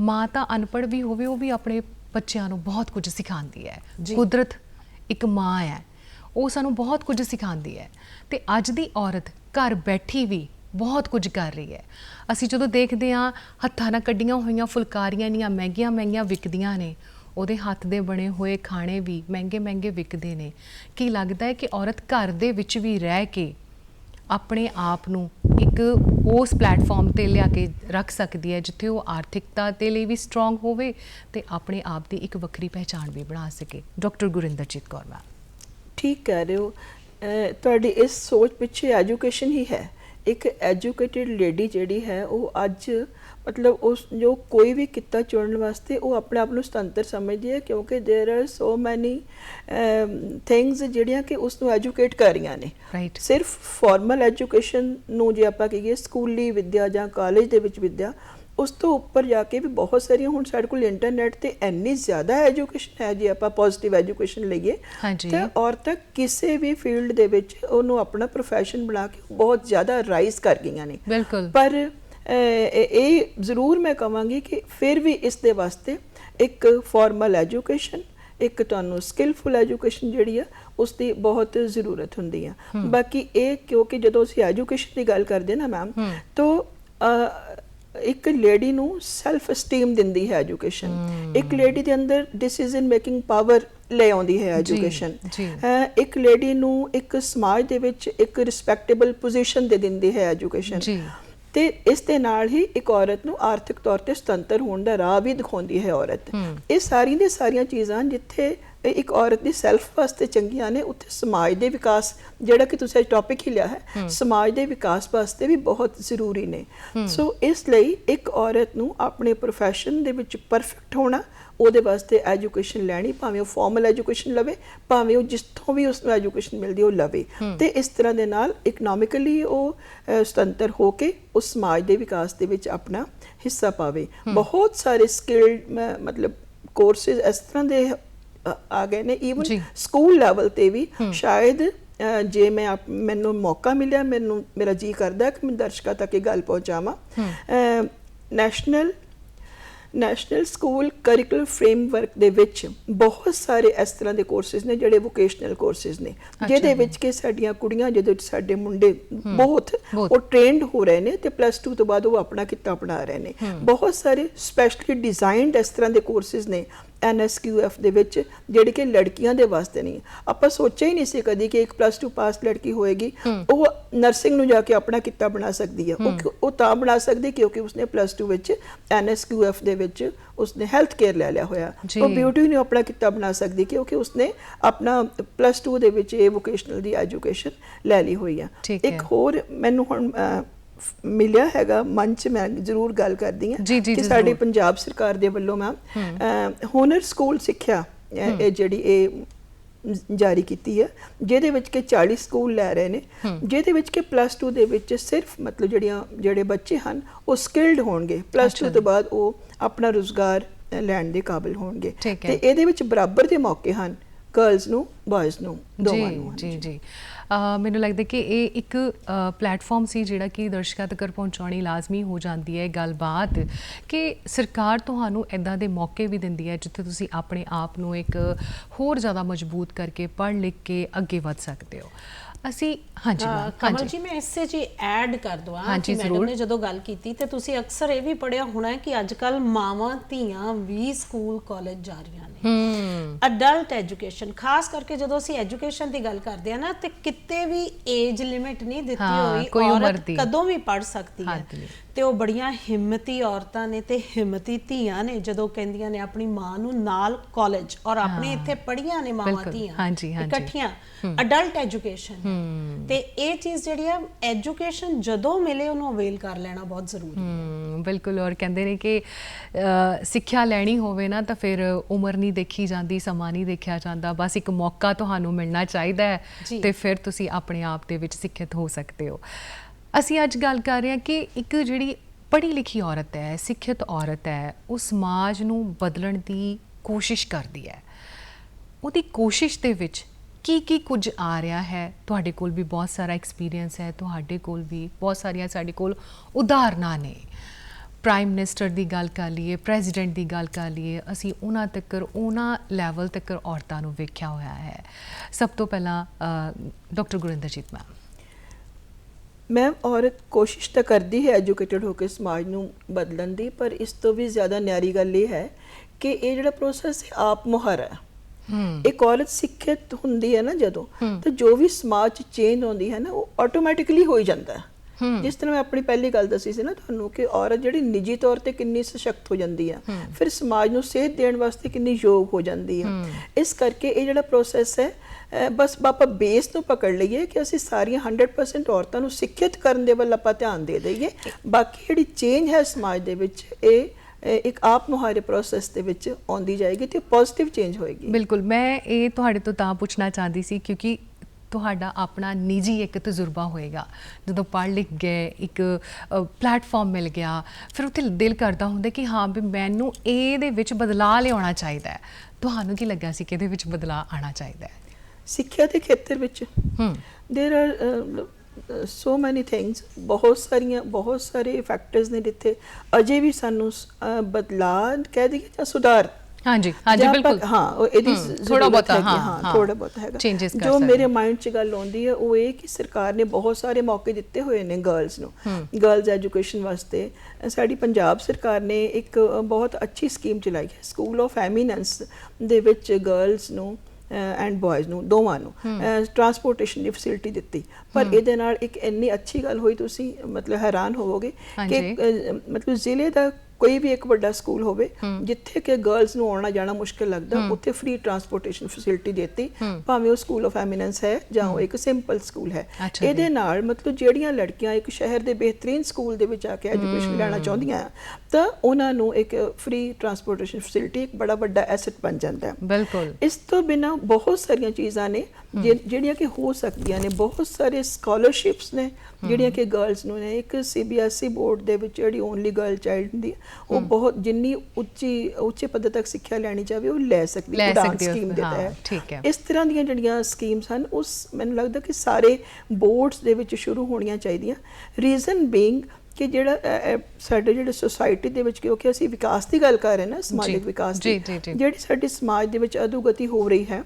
ਮਾਂ ਤਾਂ ਅਨਪੜ੍ਹ ਵੀ ਹੋਵੇ ਉਹ ਵੀ ਆਪਣੇ ਬੱਚਿਆਂ ਨੂੰ ਬਹੁਤ ਕੁਝ ਸਿਖਾਉਂਦੀ ਹੈ। ਕੁਦਰਤ ਇੱਕ ਮਾਂ ਹੈ ਉਹ ਸਾਨੂੰ ਬਹੁਤ ਕੁਝ ਸਿਖਾਉਂਦੀ ਹੈ। ਤੇ ਅੱਜ ਦੀ ਔਰਤ ਘਰ ਬੈਠੀ ਵੀ ਬਹੁਤ ਕੁਝ ਕਰ ਰਹੀ ਹੈ। ਅਸੀਂ ਜਦੋਂ ਦੇਖਦੇ ਹਾਂ, ਹੱਥਾਂ ਨਾਲ ਕੱਢੀਆਂ ਹੋਈਆਂ ਫੁਲਕਾਰੀਆਂ ਇੰਨੀਆਂ ਮਹਿੰਗੀਆਂ ਮਹਿੰਗੀਆਂ ਵਿਕਦੀਆਂ ਨੇ, ਉਹਦੇ ਹੱਥ ਦੇ ਬਣੇ ਹੋਏ ਖਾਣੇ ਵੀ ਮਹਿੰਗੇ ਮਹਿੰਗੇ ਵਿਕਦੇ ਨੇ। ਕੀ ਲੱਗਦਾ ਹੈ ਕਿ ਔਰਤ ਘਰ ਦੇ ਵਿੱਚ ਵੀ ਰਹਿ ਕੇ ਆਪਣੇ ਆਪ ਨੂੰ ਇੱਕ ਉਸ ਪਲੇਟਫਾਰਮ ਤੇ ਲਿਆ ਕੇ ਰੱਖ ਸਕਦੀ ਹੈ, ਜਿੱਥੇ ਉਹ ਆਰਥਿਕਤਾ ਦੇ ਲਈ ਵੀ ਸਟਰੋਂਗ ਹੋਵੇ ਤੇ ਆਪਣੇ ਆਪ ਦੀ ਇੱਕ ਵੱਖਰੀ ਪਹਿਚਾਣ ਵੀ ਬਣਾ ਸਕੇ। Doctor Gurinderjit Kaur ma'am. ਠੀਕ ਕਹਿ ਰਹੇ ਹੋ। ਤੁਹਾਡੀ ਇਸ ਸੋਚ ਪਿੱਛੇ ਐਜੂਕੇਸ਼ਨ ਹੀ ਹੈ। ਇੱਕ ਐਜੂਕੇਟਿਡ ਲੇਡੀ ਜਿਹੜੀ ਹੈ ਉਹ ਅੱਜ ਮਤਲਬ ਉਸ ਜੋ ਕੋਈ ਵੀ ਕਿੱਤਾ ਚੁਣਨ ਵਾਸਤੇ ਉਹ ਆਪਣੇ ਆਪ ਨੂੰ ਸੁਤੰਤਰ ਸਮਝਦੀ ਹੈ ਕਿਉਂਕਿ there are so many things ਜਿਹੜੀਆਂ ਕਿ ਉਸ ਨੂੰ ਐਜੂਕੇਟ ਕਰ ਰਹੀਆਂ ਨੇ Right. ਸਿਰਫ ਫਾਰਮਲ ਐਜੂਕੇਸ਼ਨ ਨੂੰ ਜੇ ਆਪਾਂ ਕਹੀਏ ਸਕੂਲੀ ਵਿੱਦਿਆ ਜਾਂ ਕਾਲਜ ਦੇ ਵਿੱਚ ਵਿੱਦਿਆ ਉਸ ਤੋਂ ਉੱਪਰ ਜਾ ਕੇ ਵੀ ਬਹੁਤ ਸਾਰੀਆਂ ਹੁਣ ਸਾਡੇ ਕੋਲ ਇੰਟਰਨੈਟ ਤੇ ਇੰਨੀ ਜ਼ਿਆਦਾ ਐਜੂਕੇਸ਼ਨ ਹੈ ਜੇ ਆਪਾਂ ਪੋਜ਼ਿਟਿਵ ਐਜੂਕੇਸ਼ਨ ਲਈਏ। ਤੇ ਔਰਤਾਂ ਕਿਸੇ ਵੀ ਫੀਲਡ ਦੇ ਵਿੱਚ ਉਹਨੂੰ ਆਪਣਾ ਪ੍ਰੋਫੈਸ਼ਨ ਬਣਾ ਕੇ ਬਹੁਤ ਜ਼ਿਆਦਾ ਰਾਈਜ਼ ਕਰ ਗਈਆਂ ਨੇ। ਬਿਲਕੁਲ। ਪਰ ਇਹ ਜ਼ਰੂਰ ਮੈਂ ਕਹਾਂਗੀ ਕਿ ਫਿਰ ਵੀ ਇਸ ਦੇ ਵਾਸਤੇ ਇੱਕ ਫਾਰਮਲ ਐਜੂਕੇਸ਼ਨ ਇੱਕ ਤੁਹਾਨੂੰ ਸਕਿੱਲਫੁਲ ਐਜੂਕੇਸ਼ਨ ਜਿਹੜੀ ਆ ਉਸ ਦੀ ਬਹੁਤ ਜ਼ਰੂਰਤ ਹੁੰਦੀ ਆ। ਬਾਕੀ ਇਹ ਕਿਉਂਕਿ ਜਦੋਂ ਅਸੀਂ ਐਜੂਕੇਸ਼ਨ ਦੀ ਗੱਲ ਕਰਦੇ ਨਾ ਮੈਮ ਤਾਂ ਇੱਕ ਲੇਡੀ ਨੂੰ ਸੈਲਫ ਅਸਟੀਮ ਦਿੰਦੀ ਹੈ ਐਜੂਕੇਸ਼ਨ ਇੱਕ ਲੇਡੀ ਦੇ ਅੰਦਰ ਡਿਸੀਜਨ ਮੇਕਿੰਗ ਪਾਵਰ ਲੈ ਆਉਂਦੀ ਹੈ ਐਜੂਕੇਸ਼ਨ ਇੱਕ ਲੇਡੀ ਨੂੰ ਇੱਕ ਸਮਾਜ ਦੇ ਵਿੱਚ ਇੱਕ ਰਿਸਪੈਕਟੇਬਲ ਪੋਜੀਸ਼ਨ ਦੇ ਦਿੰਦੀ ਹੈ ਐਜੂਕੇਸ਼ਨ। ਤੇ ਇਸ ਦੇ ਨਾਲ ਹੀ ਇੱਕ ਔਰਤ ਨੂੰ ਆਰਥਿਕ ਤੌਰ ਤੇ ਸੁਤੰਤਰ ਹੋਣ ਦਾ ਰਾਹ ਵੀ ਦਿਖਾਉਂਦੀ ਹੈ ਔਰਤ। ਇਹ ਸਾਰੀਆਂ ਦੀਆਂ ਸਾਰੀਆਂ ਚੀਜ਼ਾਂ ਜਿੱਥੇ ਇੱਕ ਔਰਤ ਦੀ ਸੈਲਫ ਵਾਸਤੇ ਚੰਗੀਆਂ ਨੇ ਉੱਥੇ ਸਮਾਜ ਦੇ ਵਿਕਾਸ ਜਿਹੜਾ ਕਿ ਤੁਸੀਂ ਅੱਜ ਟੌਪਿਕ ਹੀ ਲਿਆ ਹੈ ਸਮਾਜ ਦੇ ਵਿਕਾਸ ਵਾਸਤੇ ਵੀ ਬਹੁਤ ਜ਼ਰੂਰੀ ਨੇ। ਸੋ ਇਸ ਲਈ ਇੱਕ ਔਰਤ ਨੂੰ ਆਪਣੇ ਪ੍ਰੋਫੈਸ਼ਨ ਦੇ ਵਿੱਚ ਪਰਫੈਕਟ ਹੋਣਾ ਉਹਦੇ ਵਾਸਤੇ ਐਜੂਕੇਸ਼ਨ ਲੈਣੀ ਭਾਵੇਂ ਉਹ ਫਾਰਮਲ ਐਜੂਕੇਸ਼ਨ ਲਵੇ ਭਾਵੇਂ ਉਹ ਜਿੱਥੋਂ ਵੀ ਉਸ ਨੂੰ ਐਜੂਕੇਸ਼ਨ ਮਿਲਦੀ ਉਹ ਲਵੇ। ਤੇ ਇਸ ਤਰ੍ਹਾਂ ਦੇ ਨਾਲ ਇਕਨੋਮਿਕਲੀ ਉਹ ਸੁਤੰਤਰ ਹੋ ਕੇ ਉਸ ਸਮਾਜ ਦੇ ਵਿਕਾਸ ਦੇ ਵਿੱਚ ਆਪਣਾ ਹਿੱਸਾ ਪਾਵੇ। ਬਹੁਤ ਸਾਰੇ ਸਕਿਲਡ ਮਤਲਬ ਕੋਰਸਿਸ ਇਸ ਤਰ੍ਹਾਂ ਦੇ ਆ ਗਏ ਨੇ। ਈਵਨ। ਸਕੂਲ ਲੈਵਲ ਤੇ ਵੀ ਸ਼ਾਇਦ ਜੇ ਮੈਂ ਮੈਨੂੰ ਮੌਕਾ ਮਿਲਿਆ ਮੈਨੂੰ ਮੇਰਾ ਜੀ ਕਰਦਾ ਕਿ ਮੈਂ ਦਰਸ਼ਕਾਂ ਤੱਕ ਇਹ ਗੱਲ ਪਹੁੰਚਾਵਾਂ। National national school curriculum framework ਦੇ ਵਿੱਚ ਬਹੁਤ ਸਾਰੇ ਇਸ ਤਰ੍ਹਾਂ ਦੇ ਕੋਰਸਿਸ ਨੇ ਜਿਹੜੇ ਵੋਕੇਸ਼ਨਲ ਕੋਰਸਿਸ ਨੇ ਜਿਹਦੇ ਵਿੱਚ ਕਿ ਸਾਡੀਆਂ ਕੁੜੀਆਂ ਜਿਹਦੇ ਵਿੱਚ ਸਾਡੇ ਮੁੰਡੇ ਬਹੁਤ। ਉਹ ਟ੍ਰੇਨਡ ਹੋ ਰਹੇ ਨੇ ਤੇ ਪਲੱਸ 2 ਤੋਂ ਬਾਅਦ ਉਹ ਆਪਣਾ ਕਿੱਤਾ ਅਪਣਾ ਰਹੇ ਨੇ। ਬਹੁਤ ਸਾਰੇ ਸਪੈਸ਼ਲੀ ਡਿਜ਼ਾਈਨਡ ਇਸ ਤਰ੍ਹਾਂ ਦੇ ਕੋਰਸਿਸ ਨੇ ਐਨਐਸਕਿਊਐਫ ਦੇ ਵਿੱਚ ਜਿਹੜੇ ਕਿ ਲੜਕੀਆਂ ਦੇ ਵਾਸਤੇ ਨਹੀਂ ਆਪਾਂ ਸੋਚਿਆ ਹੀ ਨਹੀਂ ਸੀ ਕਦੀ ਕਿ ਇੱਕ ਪਲੱਸ 2 ਪਾਸ ਲੜਕੀ ਹੋਏਗੀ। ਉਹ ਨਰਸਿੰਗ ਨੂੰ ਜਾ ਕੇ ਆਪਣਾ ਕਿੱਤਾ ਬਣਾ ਸਕਦੀ ਹੈ। ਉਹ ਉਹ ਤਾਂ ਬਣਾ ਸਕਦੀ ਕਿਉਂਕਿ ਉਸਨੇ ਪਲੱਸ 2 ਵਿੱਚ ਐਨਐਸਕਿਊਐਫ ਦੇ ਵਿੱਚ ਉਸਨੇ ਹੈਲਥ ਕੇਅਰ ਲੈ ਲਿਆ ਹੋਇਆ। ਉਹ ਬਿਊਟੀ ਨੂੰ ਆਪਣਾ ਕਿੱਤਾ ਬਣਾ ਸਕਦੀ ਕਿਉਂਕਿ ਉਸਨੇ ਆਪਣਾ ਪਲੱਸ 2 ਦੇ ਵਿੱਚ ਇਹ ਵੋਕੇਸ਼ਨਲ ਦੀ ਐਜੂਕੇਸ਼ਨ ਲੈ ਲਈ ਹੋਈ ਆ ਠੀਕ ਇੱਕ ਹੈ। ਹੋਰ ਮੈਨੂੰ ਹੁਣ ਮਿਲਿਆ ਹੈਗਾ ਮੰਚ ਮੈਂ ਜ਼ਰੂਰ ਗੱਲ ਕਰਦੀ ਹਾਂ ਕਿ ਸਾਡੀ। ਪੰਜਾਬ ਸਰਕਾਰ ਦੇ ਵੱਲੋਂ ਮੈਮ ਹੁਨਰ ਸਕੂਲ ਸਿੱਖਿਆ ਇਹ ਜਿਹੜੀ ਇਹ ਜਾਰੀ ਕੀਤੀ ਹੈ ਜਿਹਦੇ ਵਿੱਚ ਕਿ 40 ਸਕੂਲ ਲੈ ਰਹੇ ਨੇ ਜਿਹਦੇ ਵਿੱਚ ਕਿ ਪਲੱਸ 2 ਦੇ ਵਿੱਚ ਸਿਰਫ ਮਤਲਬ ਜਿਹੜੀਆਂ ਜਿਹੜੇ ਬੱਚੇ ਹਨ ਉਹ ਸਕਿਲਡ ਹੋਣਗੇ। ਪਲੱਸ 2 ਤੋਂ ਬਾਅਦ ਉਹ ਆਪਣਾ ਰੋਜ਼ਗਾਰ ਲੈਣ ਦੇ ਕਾਬਿਲ ਹੋਣਗੇ। ਤੇ ਇਹਦੇ ਵਿੱਚ ਬਰਾਬਰ ਦੇ ਮੌਕੇ ਹਨ ਗਰਲਸ ਨੂੰ ਬॉयਜ਼ ਨੂੰ ਦੋਵਾਂ ਨੂੰ ਜੀ ਜੀ। ਮੈਨੂੰ ਲੱਗਦਾ ਕਿ ਇਹ ਇੱਕ ਪਲੇਟਫਾਰਮ ਸੀ ਜਿਹੜਾ ਕਿ ਦਰਸ਼ਕਾਂ ਤੱਕ ਪਹੁੰਚਾਉਣੀ ਲਾਜ਼ਮੀ ਹੋ ਜਾਂਦੀ ਹੈ ਗੱਲਬਾਤ ਕਿ ਸਰਕਾਰ ਤੁਹਾਨੂੰ ਇਦਾਂ ਦੇ ਮੌਕੇ ਵੀ ਦਿੰਦੀ ਹੈ ਜਿੱਥੇ ਤੁਸੀਂ ਆਪਣੇ ਆਪ ਨੂੰ ਇੱਕ ਹੋਰ ਜ਼ਿਆਦਾ ਮਜ਼ਬੂਤ ਕਰਕੇ ਪੜ੍ਹ ਲਿਖ ਕੇ ਅੱਗੇ ਵਧ ਸਕਦੇ ਹੋ। ਅਸੀਂ ਹਾਂਜੀ ਕਮਲ ਜੀ ਮੈਂ ਇਸੇ ਜੀ ਐਡ ਕਰ ਦਵਾਂ ਕਿ ਮੈਡਮ। ਨੇ ਜਦੋਂ ਗੱਲ ਕੀਤੀ ਤੇ ਤੁਸੀਂ ਅਕਸਰ ਇਹ ਵੀ ਪੜਿਆ ਹੋਣਾ ਕਿ ਅੱਜ ਕੱਲ ਮਾਵਾਂ ਧੀਆਂ ਵੀ ਸਕੂਲ ਕਾਲਜ ਜਾ ਰਹੀਆਂ ਨੇ। ਅਡਲਟ ਐਜੂਕੇਸ਼ਨ ਖਾਸ ਕਰਕੇ ਜਦੋਂ ਅਸੀਂ ਐਜੂਕੇਸ਼ਨ ਦੀ ਗੱਲ ਕਰਦੇ ਆ ਨਾ ਤੇ ਕਿਤੇ ਵੀ ਏਜ ਲਿਮਿਟ ਨਹੀਂ ਦਿੱਤੀ ਹਾਂ, ਹੋਈ ਕੋਈ ਉਮਰ ਔਰਤ ਦੀ। ਕਦੋਂ ਵੀ ਪੜ ਸਕਦੀ ਹੈ। ਤੇ ਉਹ ਬੜੀਆਂ ਹਿੰਮਤੀ ਔਰਤਾਂ ਨੇ ਤੇ ਹਿੰਮਤੀ ਧੀਆਂ ਨੇ ਜਦੋਂ ਕਹਿੰਦੀਆਂ ਨੇ ਆਪਣੀ ਮਾਂ ਨੂੰ ਨਾਲ ਕਾਲਜ ਔਰ ਆਪਣੇ ਇੱਥੇ ਪੜੀਆਂ ਨੇ ਮਾਵਾਂ ਧੀਆਂ ਹਾਂਜੀ, ਹਾਂਜੀ। ਇਕੱਠੀਆਂ ਅਡਲਟ ਐਜੂਕੇਸ਼ਨ ਤੇ ਇਹ ਚੀਜ਼ ਜਿਹੜੀ ਆ ਐਜੂਕੇਸ਼ਨ ਜਦੋਂ ਮਿਲੇ ਉਹਨੂੰ ਅਵੇਲ ਕਰ ਲੈਣਾ ਬਹੁਤ ਜ਼ਰੂਰੀ ਹੈ। ਬਿਲਕੁਲ। ਔਰ ਕਹਿੰਦੇ ਨੇ ਕਿ ਸਿੱਖਿਆ ਲੈਣੀ ਹੋਵੇ ਨਾ ਤਾਂ ਫਿਰ ਉਮਰ ਨਹੀਂ ਦੇਖੀ ਜਾਂਦੀ ਸਮਾਂ ਨਹੀਂ ਦੇਖਿਆ ਜਾਂਦਾ। ਬਸ ਇੱਕ ਮੌਕਾ ਤੁਹਾਨੂੰ ਮਿਲਣਾ ਚਾਹੀਦਾ ਹੈ। ਤੇ ਫਿਰ ਤੁਸੀਂ ਆਪਣੇ ਆਪ ਦੇ ਵਿੱਚ ਸਿੱਖਿਅਤ ਹੋ ਸਕਦੇ ਹੋ। ਅਸੀਂ ਅੱਜ ਗੱਲ ਕਰ ਰਹੇ ਹਾਂ ਕਿ ਇੱਕ ਜਿਹੜੀ ਪੜ੍ਹੀ ਲਿਖੀ ਔਰਤ ਹੈ, ਸਿੱਖਿਅਤ ਔਰਤ ਹੈ ਉਹ ਸਮਾਜ ਨੂੰ ਬਦਲਣ ਦੀ ਕੋਸ਼ਿਸ਼ ਕਰਦੀ ਹੈ। ਉਹਦੀ ਕੋਸ਼ਿਸ਼ ਦੇ ਵਿੱਚ ਕੀ ਕੀ ਕੁਝ ਆ ਰਿਹਾ ਹੈ? ਤੁਹਾਡੇ ਕੋਲ ਵੀ ਬਹੁਤ ਸਾਰਾ ਐਕਸਪੀਰੀਅੰਸ ਹੈ, ਤੁਹਾਡੇ ਕੋਲ ਵੀ ਬਹੁਤ ਸਾਰੀਆਂ ਸਾਡੇ ਕੋਲ ਉਦਾਹਰਨਾਂ ਨੇ। ਪ੍ਰਾਈਮ ਮਿਨਿਸਟਰ ਦੀ ਗੱਲ ਕਰ ਲਈਏ ਪ੍ਰੈਜ਼ੀਡੈਂਟ ਦੀ ਗੱਲ ਕਰ ਲਈਏ, ਅਸੀਂ ਉਹਨਾਂ ਤੱਕ ਉਹਨਾਂ ਲੈਵਲ ਤੱਕ ਔਰਤਾਂ ਨੂੰ ਵੇਖਿਆ ਹੋਇਆ ਹੈ। ਸਭ ਤੋਂ ਪਹਿਲਾਂ ਡਾਕਟਰ ਗੁਰਿੰਦਰਜੀਤ ਮੈਮ ਮੈਂ ਔਰਤ ਕੋਸ਼ਿਸ਼ ਤਾਂ ਕਰਦੀ ਹੈ ਐਜੂਕੇਟਡ ਹੋ ਕੇ ਸਮਾਜ ਨੂੰ ਬਦਲਣ ਦੀ ਪਰ ਇਸ ਤੋਂ ਵੀ ਜ਼ਿਆਦਾ ਨਿਆਰੀ ਗੱਲ ਇਹ ਹੈ ਕਿ ਇਹ ਜਿਹੜਾ ਪ੍ਰੋਸੈਸ ਹੈ ਆਪ ਮੁਹਾਰਾ ਹੈ। ਹੂੰ। ਇੱਕ ਔਰਤ ਸਿੱਖਿਅਤ ਹੁੰਦੀ ਹੈ ਨਾ ਜਦੋਂ ਤਾਂ ਜੋ ਵੀ ਸਮਾਜ ਚ ਚੇਂਜ ਆਉਂਦੀ ਹੈ ਨਾ ਉਹ ਆਟੋਮੈਟਿਕਲੀ ਹੋ ਹੀ ਜਾਂਦਾ ਹੂੰ। ਜਿਸ ਤਰ੍ਹਾਂ ਮੈਂ ਆਪਣੀ ਪਹਿਲੀ ਗੱਲ ਦੱਸੀ ਸੀ ਨਾ ਤੁਹਾਨੂੰ ਕਿ ਔਰਤ ਜਿਹੜੀ ਨਿੱਜੀ ਤੌਰ ਤੇ ਕਿੰਨੀ ਸਸ਼ਕਤ ਹੋ ਜਾਂਦੀ ਹੈ। ਫਿਰ ਸਮਾਜ ਨੂੰ ਸੇਧ ਦੇਣ ਵਾਸਤੇ ਕਿੰਨੀ ਯੋਗ ਹੋ ਜਾਂਦੀ ਹੈ। ਇਸ ਕਰਕੇ ਇਹ ਜਿਹੜਾ ਪ੍ਰੋਸੈਸ ਹੈ ਬਸ ਆਪਾਂ ਬੇਸ ਨੂੰ ਪਕੜ ਲਈਏ ਕਿ ਅਸੀਂ ਸਾਰੀਆਂ 100% ਔਰਤਾਂ ਨੂੰ ਸਿੱਖਿਅਤ ਕਰਨ ਦੇ ਵੱਲ ਆਪਾਂ ਧਿਆਨ ਦੇ ਦਈਏ। ਬਾਕੀ ਜਿਹੜੀ ਚੇਂਜ ਹੈ ਸਮਾਜ ਦੇ ਵਿੱਚ ਇਹ ਇਹ ਇੱਕ ਆਪ ਮੁਹਾਰੇ ਪ੍ਰੋਸੈਸ ਦੇ ਵਿੱਚ ਆਉਂਦੀ ਜਾਏਗੀ ਤੇ ਪੋਜ਼ਿਟਿਵ ਚੇਂਜ ਹੋਏਗੀ। ਬਿਲਕੁਲ ਮੈਂ ਇਹ ਤੁਹਾਡੇ ਤੋਂ ਤਾਂ ਪੁੱਛਣਾ ਚਾਹੁੰਦੀ ਸੀ ਕਿਉਂਕਿ ਤੁਹਾਡਾ ਆਪਣਾ ਨਿੱਜੀ ਇੱਕ ਤਜਰਬਾ ਹੋਏਗਾ ਜਦੋਂ ਪੜ੍ਹ ਲਿਖ ਗਏ ਇੱਕ ਪਲੇਟਫਾਰਮ ਮਿਲ ਗਿਆ ਫਿਰ ਉੱਥੇ ਦਿਲ ਕਰਦਾ ਹੁੰਦਾ ਕਿ ਹਾਂ ਵੀ ਮੈਨੂੰ ਇਹਦੇ ਵਿੱਚ ਬਦਲਾਅ ਲਿਆਉਣਾ ਚਾਹੀਦਾ ਹੈ ਤੁਹਾਨੂੰ ਕੀ ਲੱਗਾ ਸੀ ਕਿ ਇਹਦੇ ਵਿੱਚ ਬਦਲਾਅ ਆਉਣਾ ਚਾਹੀਦਾ ਹੈ ਸਿੱਖਿਆ ਦੇ ਖੇਤਰ ਵਿੱਚ ਹੂੰ there are so many things ਬਹੁਤ ਸਾਰੀਆਂ ਬਹੁਤ ਸਾਰੇ ਫੈਕਟਰਸ ਨੇ ਜਿੱਥੇ ਅਜੇ ਵੀ ਸਾਨੂੰ ਸ- ਅਹ, ਬਦਲਾਅ ਕਹਿ ਦਈਏ ਜਾਂ ਸੁਧਾਰ ਹਾਂਜੀ ਹਾਂਜੀ ਬਿਲਕੁਲ। ਹਾਂ ਉਹ ਇਹਦੀ ਜ਼ਰੂਰਤ ਬਹੁਤਾ, ਹਾਂ। ਥੋੜਾ ਬਹੁਤ ਹੈਗਾ। ਜੋ ਮੇਰੇ। ਮਾਈਂਡ 'ਚ ਗੱਲ ਆਉਂਦੀ ਹੈ ਉਹ ਇਹ ਕਿ ਸਰਕਾਰ ਨੇ ਬਹੁਤ ਸਾਰੇ ਮੌਕੇ ਦਿੱਤੇ ਹੋਏ ਨੇ ਗਰਲਸ ਨੂੰ ਗਰਲਸ ਐਜੂਕੇਸ਼ਨ ਵਾਸਤੇ। ਸਾਡੀ ਪੰਜਾਬ ਸਰਕਾਰ ਨੇ ਇੱਕ ਬਹੁਤ ਅੱਛੀ ਸਕੀਮ ਚਲਾਈ ਹੈ ਸਕੂਲ ਆਫ ਐਮੀਨੈਂਸ ਦੇ ਵਿੱਚ ਗਰਲਸ ਨੂੰ ਐਂਡ ਬॉयਜ਼ ਨੂੰ ਦੋਵਾਂ ਨੂੰ ਟਰਾਂਸਪੋਰਟੇਸ਼ਨ ਦੀ ਫੈਸਿਲਿਟੀ ਦਿੱਤੀ। ਪਰ ਇਹਦੇ ਨਾਲ ਇੱਕ ਇੰਨੀ ਅੱਛੀ ਗੱਲ ਹੋਈ ਤੁਸੀਂ ਮਤਲਬ ਹੈਰਾਨ ਹੋਵੋਗੇ ਕਿ ਮਤਲਬ ਜ਼ਿਲ੍ਹੇ ਦਾ ਕੋਈ ਵੀ ਇੱਕ ਵੱਡਾ ਸਕੂਲ ਹੋਵੇ ਜਿੱਥੇ ਕਿ ਗਰਲਸ ਨੂੰ ਆਉਣਾ ਜਾਣਾ ਮੁਸ਼ਕਿਲ ਲੱਗਦਾ ਉੱਥੇ ਫ੍ਰੀ ਟਰਾਂਸਪੋਰਟੇਸ਼ਨ ਫੈਸਿਲਿਟੀ ਦਿੱਤੀ। ਭਾਵੇਂ ਉਹ ਸਕੂਲ ਆਫ ਐਮੀਨੈਂਸ ਹੈ ਜਾਂ ਉਹ ਇੱਕ ਸਿੰਪਲ ਸਕੂਲ ਹੈ। ਇਹਦੇ ਨਾਲ ਮਤਲਬ ਜਿਹੜੀਆਂ ਲੜਕੀਆਂ ਇੱਕ ਸ਼ਹਿਰ ਦੇ ਬਿਹਤਰੀਨ ਸਕੂਲ ਦੇ ਵਿੱਚ ਆ ਕੇ ਐਜੂਕੇਸ਼ਨ ਲੈਣਾ ਚਾਹੁੰਦੀਆਂ ਤਾਂ ਉਹਨਾਂ ਨੂੰ ਇੱਕ ਫ੍ਰੀ ਟਰਾਂਸਪੋਰਟੇਸ਼ਨ ਫੈਸਿਲਿਟੀ ਇੱਕ ਬੜਾ ਵੱਡਾ ਐਸੈਟ ਬਣ ਜਾਂਦਾ ਹੈ। ਬਿਲਕੁਲ। ਇਸ ਤੋਂ ਬਿਨਾ ਬਹੁਤ ਸਾਰੀਆਂ ਚੀਜ਼ਾਂ ਨੇ ਜਿਹੜੀਆਂ ਕਿ ਹੋ ਸਕਦੀਆਂ ਨੇ। ਬਹੁਤ ਸਾਰੇ ਸਕਾਲਰਸ਼ਿਪਸ ਨੇ ਜਿਹੜੀਆਂ ਕਿ ਗਰਲਸ ਨੂੰ ਨੇ। ਇੱਕ ਸੀਬੀਐਸਈ ਬੋਰਡ ਦੇ ਵਿੱਚ ਜਿਹੜੀ ਓਨਲੀ ਗਰਲ ਚਾਈਲਡ ਹੁੰਦੀ ਉਹ ਬਹੁਤ ਜਿੰਨੀ ਉੱਚੀ ਉੱਚੇ ਪੱਧਰ ਤੱਕ ਸਿੱਖਿਆ ਲੈਣੀ ਚਾਹਵੇ ਉਹ ਲੈ ਸਕਦੀ ਹੈ। ਉਡਾਨ ਸਕੀਮ ਦੇ ਤਹਿਤ। ਠੀਕ ਹੈ। ਇਸ ਤਰ੍ਹਾਂ ਦੀਆਂ ਜਿਹੜੀਆਂ ਸਕੀਮਸ ਹਨ ਉਸ ਮੈਨੂੰ ਲੱਗਦਾ ਕਿ ਸਾਰੇ ਬੋਰਡਸ ਦੇ ਵਿੱਚ ਸ਼ੁਰੂ ਹੋਣੀਆਂ ਚਾਹੀਦੀਆਂ। ਰੀਜ਼ਨ ਬੀਇੰਗ ਕਿ ਜਿਹੜਾ ਸਾਡੇ ਜਿਹੜੇ ਸੋਸਾਇਟੀ ਦੇ ਵਿੱਚ ਕਿਉਂਕਿ ਅਸੀਂ ਵਿਕਾਸ ਦੀ ਗੱਲ ਕਰ ਰਹੇ ਨਾ ਸਮਾਜਿਕ ਵਿਕਾਸ ਦੀ। ਜਿਹੜੀ ਸਾਡੀ ਸਮਾਜ ਦੇ ਵਿੱਚ ਅਧੋਗਤੀ ਹੋ ਰਹੀ ਹੈ।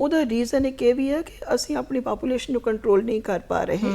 ਉਹਦਾ ਰੀਜ਼ਨ ਇੱਕ ਇਹ ਵੀ ਹੈ ਕਿ ਅਸੀਂ ਆਪਣੀ ਪੋਪੂਲੇਸ਼ਨ ਨੂੰ ਕੰਟਰੋਲ ਨਹੀਂ ਕਰ ਪਾ ਰਹੇ।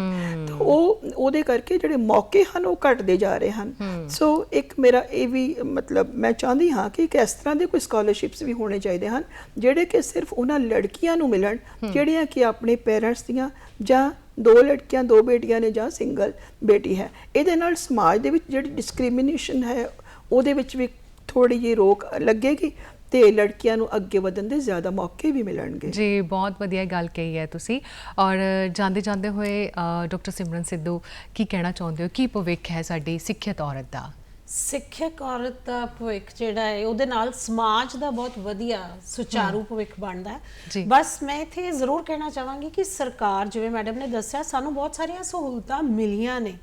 ਤਾਂ ਉਹ ਉਹਦੇ ਕਰਕੇ ਜਿਹੜੇ ਮੌਕੇ ਹਨ ਉਹ ਘਟਦੇ ਜਾ ਰਹੇ ਹਨ। ਸੋ ਇੱਕ ਮੇਰਾ ਇਹ ਵੀ ਮਤਲਬ ਮੈਂ ਚਾਹੁੰਦੀ ਹਾਂ ਕਿ ਇਸ ਤਰ੍ਹਾਂ ਦੇ ਕੋਈ ਸਕਾਲਰਸ਼ਿਪਸ ਵੀ ਹੋਣੇ ਚਾਹੀਦੇ ਹਨ ਜਿਹੜੇ ਕਿ ਸਿਰਫ ਉਹਨਾਂ ਲੜਕੀਆਂ ਨੂੰ ਮਿਲਣ ਜਿਹੜੀਆਂ ਕਿ ਆਪਣੇ ਪੇਰੈਂਟਸ ਦੀਆਂ ਜਾਂ ਦੋ ਲੜਕੀਆਂ, ਦੋ ਬੇਟੀਆਂ ਨੇ ਜਾਂ ਸਿੰਗਲ ਬੇਟੀ ਹੈ। ਇਹਦੇ ਨਾਲ ਸਮਾਜ ਦੇ ਵਿੱਚ ਜਿਹੜੀ ਡਿਸਕ੍ਰਿਮੀਨੇਸ਼ਨ ਹੈ, ਉਹਦੇ ਵਿੱਚ ਵੀ ਥੋੜੀ ਜਿਹੀ ਰੋਕ ਲੱਗੇਗੀ ਤੇ ਲੜਕੀਆਂ ਨੂੰ ਅੱਗੇ ਵਧਣ ਦੇ ਜ਼ਿਆਦਾ ਮੌਕੇ ਵੀ ਮਿਲਣਗੇ। ਜੀ, ਬਹੁਤ ਵਧੀਆ ਗੱਲ ਕਹੀ ਹੈ ਤੁਸੀਂ। ਔਰ ਜਾਂਦੇ ਜਾਂਦੇ ਹੋਏ ਡਾਕਟਰ ਸਿਮਰਨ ਸਿੱਧੂ, ਕੀ ਕਹਿਣਾ ਚਾਹੁੰਦੇ ਹੋ? ਕੀ ਭਵਿੱਖ ਹੈ ਸਾਡੀ ਸਿੱਖਿਅਤ ਔਰਤ ਦਾ? ਸਿੱਖਿਅਕ ਔਰਤ ਦਾ ਭਵਿੱਖ ਜਿਹੜਾ ਹੈ ਉਹਦੇ ਨਾਲ ਸਮਾਜ ਦਾ ਬਹੁਤ ਵਧੀਆ ਸੁਚਾਰੂ ਭਵਿੱਖ ਬਣਦਾ। ਹੈ। ਬਸ ਮੈਂ ਇੱਥੇ ਜ਼ਰੂਰ ਕਹਿਣਾ ਚਾਹਾਂਗੀ ਕਿ ਸਰਕਾਰ ਜਿਵੇਂ ਮੈਡਮ ਨੇ ਦੱਸਿਆ ਸਾਨੂੰ ਬਹੁਤ ਸਾਰੀਆਂ ਸਹੂਲਤਾਂ ਮਿਲੀਆਂ ਨੇ।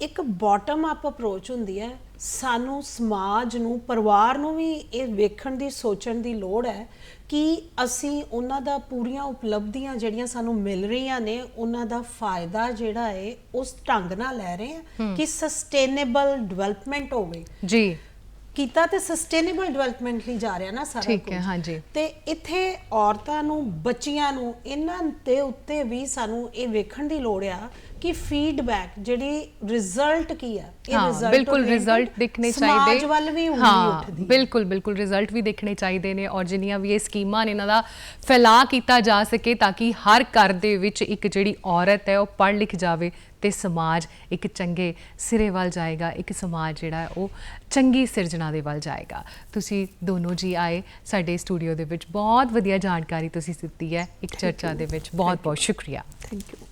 ਇੱਕ ਬਾਟਮ ਅਪ ਅਪਰੋਚ ਹੁੰਦੀ ਹੈ। ਸਾਨੂੰ ਸਮਾਜ ਨੂੰ ਪਰਿਵਾਰ ਨੂੰ ਵੀ ਇਹ ਵੇਖਣ ਦੀ ਸੋਚਣ ਦੀ ਲੋੜ ਹੈ ਕਿ ਅਸੀਂ ਉਹਨਾਂ ਦਾ ਪੂਰੀਆਂ ਉਪਲਬਧੀਆਂ ਜਿਹੜੀਆਂ ਸਾਨੂੰ ਮਿਲ ਰਹੀਆਂ ਨੇ ਉਹਨਾਂ ਦਾ ਫਾਇਦਾ ਜਿਹੜਾ ਹੈ ਉਸ ਢੰਗ ਨਾਲ ਲੈ ਰਹੇ ਹਾਂ ਕਿ ਸਸਟੇਨੇਬਲ ਡਿਵੈਲਪਮੈਂਟ ਹੋਵੇ ਜੀ ਕੀਤਾ ਤੇ ਸਸਟੇਨੇਬਲ ਡਿਵੈਲਪਮੈਂਟ ਲਈ ਜਾ ਰਿਹਾ ਨਾ ਸਾਰਾ ਠੀਕ ਹੈ। ਹਾਂਜੀ। ਤੇ ਇੱਥੇ ਔਰਤਾਂ ਨੂੰ ਬੱਚੀਆਂ ਨੂੰ ਇਹਨਾਂ ਦੇ ਉੱਤੇ ਵੀ ਸਾਨੂੰ ਇਹ ਵੇਖਣ ਦੀ ਲੋੜ ਆ ਕਿ ਫੀਡਬੈਕ ਜਿਹੜੀ ਰਿਜ਼ਲਟ ਕੀ ਆ ਇਹ ਹਾਂ result ਬਿਲਕੁਲ ਰਿਜ਼ਲਟ ਦਿਖਣੇ ਚਾਹੀਦੇ। ਸਮਾਜ ਵੱਲ ਵੀ ਉਂਗਲੀ ਹਾਂ ਉੱਠਦੀ ਬਿਲਕੁਲ ਬਿਲਕੁਲ ਰਿਜ਼ਲਟ ਵੀ ਦੇਖਣੇ ਚਾਹੀਦੇ ਨੇ ਔਰ ਜਿੰਨੀਆਂ ਵੀ ਇਹ ਸਕੀਮਾਂ ਨੇ ਇਹਨਾਂ ਦਾ ਫੈਲਾਅ ਕੀਤਾ ਜਾ ਸਕੇ ਤਾਂ ਕਿ ਹਰ ਘਰ ਦੇ ਵਿੱਚ ਇੱਕ ਜਿਹੜੀ ਔਰਤ ਹੈ ਉਹ ਪੜ੍ਹ ਲਿਖ ਜਾਵੇ ਤੇ ਸਮਾਜ ਇੱਕ ਚੰਗੇ ਸਿਰੇ ਵੱਲ ਜਾਏਗਾ ਇੱਕ ਸਮਾਜ ਜਿਹੜਾ ਹੈ ਉਹ ਚੰਗੀ ਸਿਰਜਣਾ ਦੇ ਵੱਲ ਜਾਏਗਾ। ਤੁਸੀਂ ਦੋਨੋਂ ਜੀ ਆਏ ਸਾਡੇ ਸਟੂਡੀਓ ਦੇ ਵਿੱਚ ਬਹੁਤ ਵਧੀਆ ਜਾਣਕਾਰੀ ਤੁਸੀਂ ਦਿੱਤੀ ਹੈ ਇੱਕ ਚਰਚਾ ਦੇ ਵਿੱਚ ਬਹੁਤ ਬਹੁਤ ਸ਼ੁਕਰੀਆ। Thank you